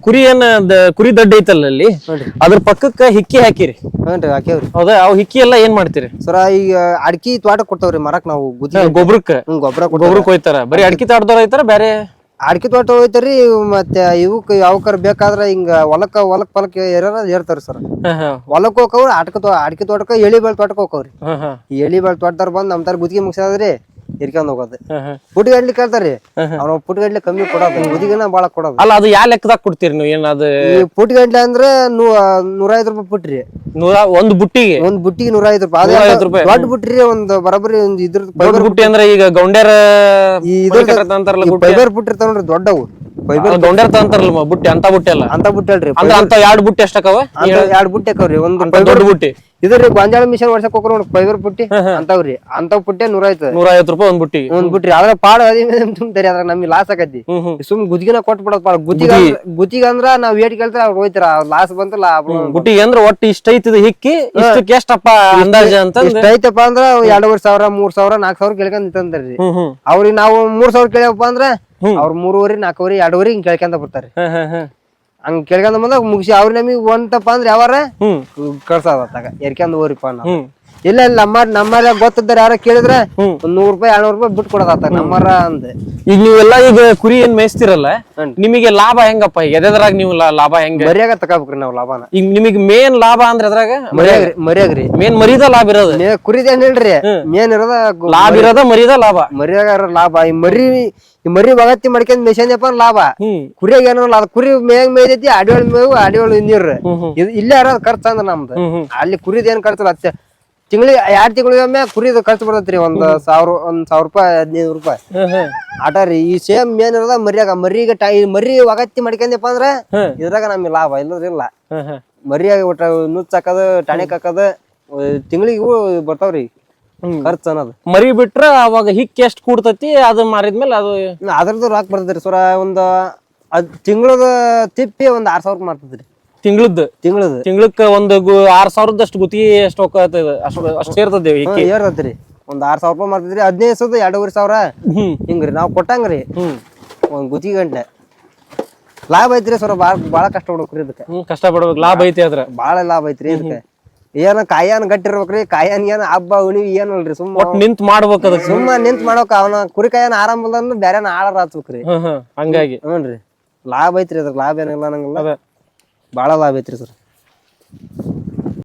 ಕುರಿ ಏನ ದ- ಕುರಿ ದಡ್ಡ ಐತಲ್ಲ ಅಲ್ಲಿ? ನೋಡ್ರಿ ಅದ್ರ ಪಕ್ಕಕ್ಕ ಹಿಕ್ಕಿ ಹಾಕಿರಿ. ಹ್ಞೂ ಹಾಕ್ಯಾವ್ರಿ ಹೌದ? ಅವ್ ಹಿಕ್ಕಿ ಎಲ್ಲ ಏನ್ ಮಾಡ್ತೀರಿ? ಸರ ಈಗ ಅಡ್ಕಿ ತ್ವಾಟ ಕೊಡ್ತಾವ್ರಿ ಮರಕ್ ನಾವು ಗುದ್ದಿ. ಗೊಬ್ರಕ್ಕ. ಹ್ಮ್ ಗೊಬ್ಬರ ಕೊಡ್ತಾವ್ರಿ ಗೊಬ್ರಕ್ ಹೋಯ್ತಾರ ಬರೀ ಅಡ್ಕಿ ತಾಡ್ದವ್ರ ಐತಾರ ಬೇರೆ ಅಡ್ಕಿ ತೋಟ ಹೋಯ್ತಾರಿ ಮತ್ತೆ ಇವಕ್ ಯಾವಕರ್ ಬೇಕಾದ್ರ ಹಿಂಗ ಹೊಲಕ್ಕ ಹೊಲಕ್ ಪಲಕ್ ಏರಾರ ಏರ್ತಾರ ಸರ್. ಹೊಲಕ್ ಹೋಗವ್ರ ಅಡಿಕೆ ತೋ ಅಡಿಕೆ ತೋಟಕ್ಕ ಎಳಿ ಬೆಳ್ ತೋಟಕ್ಕೆ ಹೋಗವ್ರಿ ಎಳಿ ಬೆಳ್ ತೋಟದಾರ ಬಂದ್ ನಮ್ ತರ ಗುತ್ತಿಗೆ ಮುಗಿಸಾದ್ರಿ ಇರ್ಕೊಂಡ್ ಹೋಗೋದು. ಪುಟ್ಗಡ್ಲಿ ಕೇಳ್ತಾರಿ ಅವ್ರ ಪುಟ್ಗಡ್ಲಿ ಕಮ್ಮಿ ಕೊಡೋದು. ಮುದಿಗಿನ ಬಾಳ ಕೊಡೋದು. ಅಲ್ಲ ಅದು ಯಾ ಲೆಕ್ಕದಾಗ ಕೊಡ್ತೀರಿ ನೀವು? ಏನದು ಈ ಪುಟ್ಗಡ್ಲಿ ಅಂದ್ರೆ ನೂ ನೂರ ಐದು ರೂಪಾಯಿ ಪುಟ್ರಿ. ನೂರ ಒಂದ್ ಬುಟ್ಟಿಗೆ? ಒಂದ್ ಬುಟ್ಟಿಗೆ ನೂರ ಐದು ರೂಪಾಯಿ. ಅದೇ ರೂಪಾಯಿ. ದೊಡ್ಡ ಬುಟ್ರಿ ಒಂದ್ ಬರಬರಿ ಒಂದ್ ಇದ್ರ ದೊಡ್ಡ ಬುಟ್ಟಿ ಅಂದ್ರೆ ಈಗ ಗೌಂಡ್ಯಾರ ಈ ಇದ್ರ ಫೈಬರ್ ಬುಟ್ಟಿರ್ತಾವ ನೋಡ್ರಿ ದೊಡ್ಡವು. ಗೌಂಡ್ಯಾರ ಬುಟ್ಟಿ ಅಂತ ಬುಟ್ಟಿ ಅಲ್ಲ. ಅಂತ ಬುಟ್ಟಿ ಅಲ್ರಿ ಅಂದ್ರ ಅಂತ ಎರಡ್ ಬುಟ್ಟಿ ಎಷ್ಟಕ್ಕವ ಎರಡ್ ಬುಟ್ಟಿ ಅಕ್ಕವ್ರಿ ಒಂದ್ ದೊಡ್ಡ ಬುಟ್ಟಿ. ಇದ್ರಿ ಗೊಂಜಾಳ ಮಿಷನ್ ವರ್ಷಕ್ಕೆ ಹೋಗ್ರ ನೋಡಿ ಫೈಬರ್ ಪುಟ್ಟಿ. ಅಂತಾವ್ರಿ ಅಂತ ಪುಟ್ಟೆ ನೂರ ಐತ್ ನೂರ ಐವತ್ತು. ರೂಪಾಯಿ ಒಂದ್ ಬುಟ್ಟಿ ಒಂದ್ ಬುಟ್ಟಿ ಅದ್ರ ಪಾಡ ತುಂಬ್ತಾರಿ ಅದ್ರ ನಮ್ಗೆ ಲಾಸ್ ಹ್ಮ್ ಸುಮ್ ಗುದ್ಗಿನ ಕೊಟ್ ಬಿಡೋದ್ ಪಾಡ ಗುತ್ತಿಗೆ ಗುತ್ತಿಗೆ ಅಂದ್ರ ನಾವ್ ಏಟ್ ಕೇಳ್ತಾರ ಅವ್ರು ಹೋಯ್ತಾರ ಲಾಸ್ ಬಂತ ಗುಟ್ಟಿಗೆ ಅಂದ್ರ ಒಟ್ಟು ಇಷ್ಟ ಐತಿದ ಹಿಕ್ಕಿ ಇಷ್ಟಕ್ಕೆ ಎಷ್ಟಪ್ಪ ಅಂದಾಜ ಅಂತ ಇಷ್ಟ ಐತಪ್ಪ ಅಂದ್ರ ಎರಡೂವರೆ ಸಾವಿರ ಮೂರ್ ಸಾವಿರ ನಾಲ್ಕ್ ಸಾವಿರ ಕೇಳ್ಕೊಂಡ್ ನಿಂತಂದ್ರಿ. ಅವ್ರಿಗೆ ನಾವು ಮೂರ್ ಸಾವಿರ ಕೇಳ್ಯಪ್ಪ ಅಂದ್ರ ಅವ್ರ ಮೂರುವರಿ ನಾಲ್ಕೂವರೆ ಎರಡೂವರೆ ಹಿಂಗ್ ಕೇಳ್ಕೊಂತ ಬರ್ತಾರೆ. ಹಂಗ್ ಕೇಳ್ಕೊಂಡ್ ಬಂದಾಗ ಮುಗಿಸಿ ಅವ್ರ ನಮಗೆ ಒಂಟಪ್ಪ ಅಂದ್ರೆ ಯಾವಾರ ಹ್ಮ್. ಕಳ್ಸೋದತ್ತಾಗ ಎರ್ಕೊಂಡ್ ಹೋರಿಪ್ಪ ನಾವು. ಹ್ಮ್. ಇಲ್ಲ ಇಲ್ಲ ನಮ್ಮ ನಮ್ಮಲ್ಲ ಗೊತ್ತಿದ್ರೆ ಯಾರ ಕೇಳಿದ್ರೆ. ಒಂದ್ ನೂರ್ ರೂಪಾಯಿ ಎರಡ್ನೂರ್ ರೂಪಾಯಿ ಬಿಟ್ ಕೊಡೋದಾತ ನಮ್ಮರ ಅಂದ್. ಈಗ ನೀವೆಲ್ಲ ಈಗ ಕುರಿ ಏನ್ ಮೇಯಿಸ್ತಿರಲ್ಲ ನಿಮಗೆ ಲಾಭ ಹೆಂಗಪ್ಪ? ಎದ್ರಾಗ ನೀವು ಲಾ- ಲಾಭ ಹೆಂಗ? ಮರ್ಯಾಗ ತಗೋಬೇಕ್ರಿ ನಾವ್ ಲಾಭನ. ಈಗ ನಿಮಗೆ ಮೇನ್ ಲಾಭ ಅಂದ್ರೆ ಅದ್ರಾಗ ಮರ್ಯಾಗ್ರಿ ಮರ್ಯಾಗ್ರಿ ಮೇನ್ ಮರಿದ ಲಾಭ ಇರೋದು. ನೀ ಕುರಿದೇನ್ ಹೇಳ್ರಿ? ಮೇನ್ ಇರೋದ ಗು- ಲಾಭ ಇರೋದ ಮರಿದ ಲಾಭ. ಮರ್ಯಾಗ ಇರೋ ಲಾಭ. ಈ ಮರಿ ಈ ಮರಿ ಬಗತ್ತಿ ಮಾಡ್ಕೊಂಡ್ ಅಪ್ಪ ಲಾಭ. ಹ್ಮ್. ಕುರಿಯಾಗ ಏನೋ ಅದ ಕುರಿ ಮೇಗ್ ಮೇಯ್ದೈತಿ ಅಡಿಯೋಳ್ ಮೇವು ಅಡಿಯೋಳ್ ನೀರ್ ಹ್ಮ್ ಹ್ಮ್. ಇದು ಇಲ್ಲೇ ಇರೋದ್ ಖರ್ಚ ಅಂದ್ರೆ ನಮ್ದು. ಹ್ಮ್ ಹ್ಮ್. ಅಲ್ಲಿ ಕುರಿದ ಏನ್ ಖರ್ಚಲ್ಲ ಅತ್ತೆ. ತಿಂಗಳಿಗೆ ಎರಡ್ ತಿಂಗಳಿಗೊಮ್ಮೆ ಕುರಿದ ಖರ್ಚು ಬರ್ತೈತ್ರಿ ಒಂದ್ ಸಾವಿರ ಒಂದ್ ಸಾವಿರ ರೂಪಾಯಿ ಹದಿನೈದು ರೂಪಾಯಿ. ಆಟ ರೀ ಈ ಸೇಮ್ ಮೇನ್ ಇರೋದ ಮರಿಯಾಗ ಮರಿಗೆ ಟೈ ಮರಿ ಒಗತ್ತಿ ಮಾಡ್ಕೊಂಡಪ್ಪ ಅಂದ್ರ ಇದ್ರಾಗ ನಮ್ಗೆ ಲಾಭ ಇಲ್ಲದಿಲ್ಲ. ಮರಿಯಾಗ ಒಟ್ಟ ನುಚ್ಚ ಹಾಕದು ಟಾಣಿಕ್ ಹಾಕದ ತಿಂಗಳಿಗೆ ಬರ್ತಾವ್ರಿ. ಖರ್ಚು ಅನ್ನೋದು. ಮರಿ ಬಿಟ್ರ ಅವಾಗ ಹಿಕ್ ಎಷ್ಟ್ ಕೂಡ್ತತಿ ಅದು ಮಾರಿದ್ಮೇಲೆ ಅದು ಅದ್ರದ್ದು ರಾಕ್ ಬರ್ತದ್ರಿ ಸರ ಒಂದ್ ಅದ್ ತಿಂಗಳದ ತಿಪ್ಪಿ ಒಂದ್ ಆರ್ ಸಾವಿರ ಮಾಡ್ತದ್ರಿ ತಿಂಗಳದ್ದು. ತಿಂಗಳದ್ದು. ತಿಂಗಳಕ್ಕ ಒಂದು ಗು ಆರ್ ಸಾವಿರದಷ್ಟು ಗುತ್ತಿಗೆ ಎಷ್ಟು ಹೋಗ್ತದ ಅಷ್ಟು ಅಷ್ಟು ಸೇರ್ತದೆ ಒಂದ್ ಆರ್ ಸಾವಿರ ರೂಪಾಯಿ ಮಾಡ್ತಿದ್ರಿ ಹದಿನೈದು ಸಾವಿರದ ಎರಡೂವರೆ ಸಾವಿರ. ಹಿಂಗ್ರಿ ನಾವ್ ಕೊಟ್ಟಂಗ್ರಿ. ಹ್ಮ್. ಒಂದ್ ಗುತ್ತಿಗೆ ಗಂಟೆ ಲಾಭ ಐತ್ರಿ ಸರ್ ಬಾಳ ಬಾಳ ಕಷ್ಟ ಹುಡುಕ್ರಿ ಇದಕ್ಕೆ. ಹ್ಮ್ ಕಷ್ಟ ಪಡ್ಬೇಕು ಲಾಭ ಐತಿ ಅದ್ರ ಬಾಳ ಲಾಭ ಐತ್ರಿ ಇದಕ್ಕೆ. ಏನ ಕಾಯನ್ ಗಟ್ಟಿರ್ಬೇಕ್ರಿ ಕಾಯನ್ ಏನ್ ಹಬ್ಬ ಉಣಿವಿ ಏನಲ್ರಿ ಸುಮ್ಮ ಒಟ್ ನಿಂತ್ ಮಾಡ್ಬೇಕು ಅದಕ್ಕೆ ಸುಮ್ಮ ನಿಂತ್ ಮಾಡೋಕ ಅವನ ಕುರಿ ಕಾಯನ್ ಆರಾಮ ಇಲ್ದಂದ್ರ ಬ್ಯಾರೆ ಆಳಾರ ಹಚ್ಬೇಕ್ರಿ. ಹ್ಮ್ ಹ್ಮ್ ಹಂಗಾಗಿ. ಹ್ಞೂನ್ರಿ. ಲಾಭ ಐತ್ರಿ ಅದ್ರ ಲಾಭ ಏನಿಲ್ಲ ಅನ್ನಂಗಿಲ್ಲ. ಅದ. ಬಾಳ ಲಾಭ ಐತ್ರಿ ಸರ್.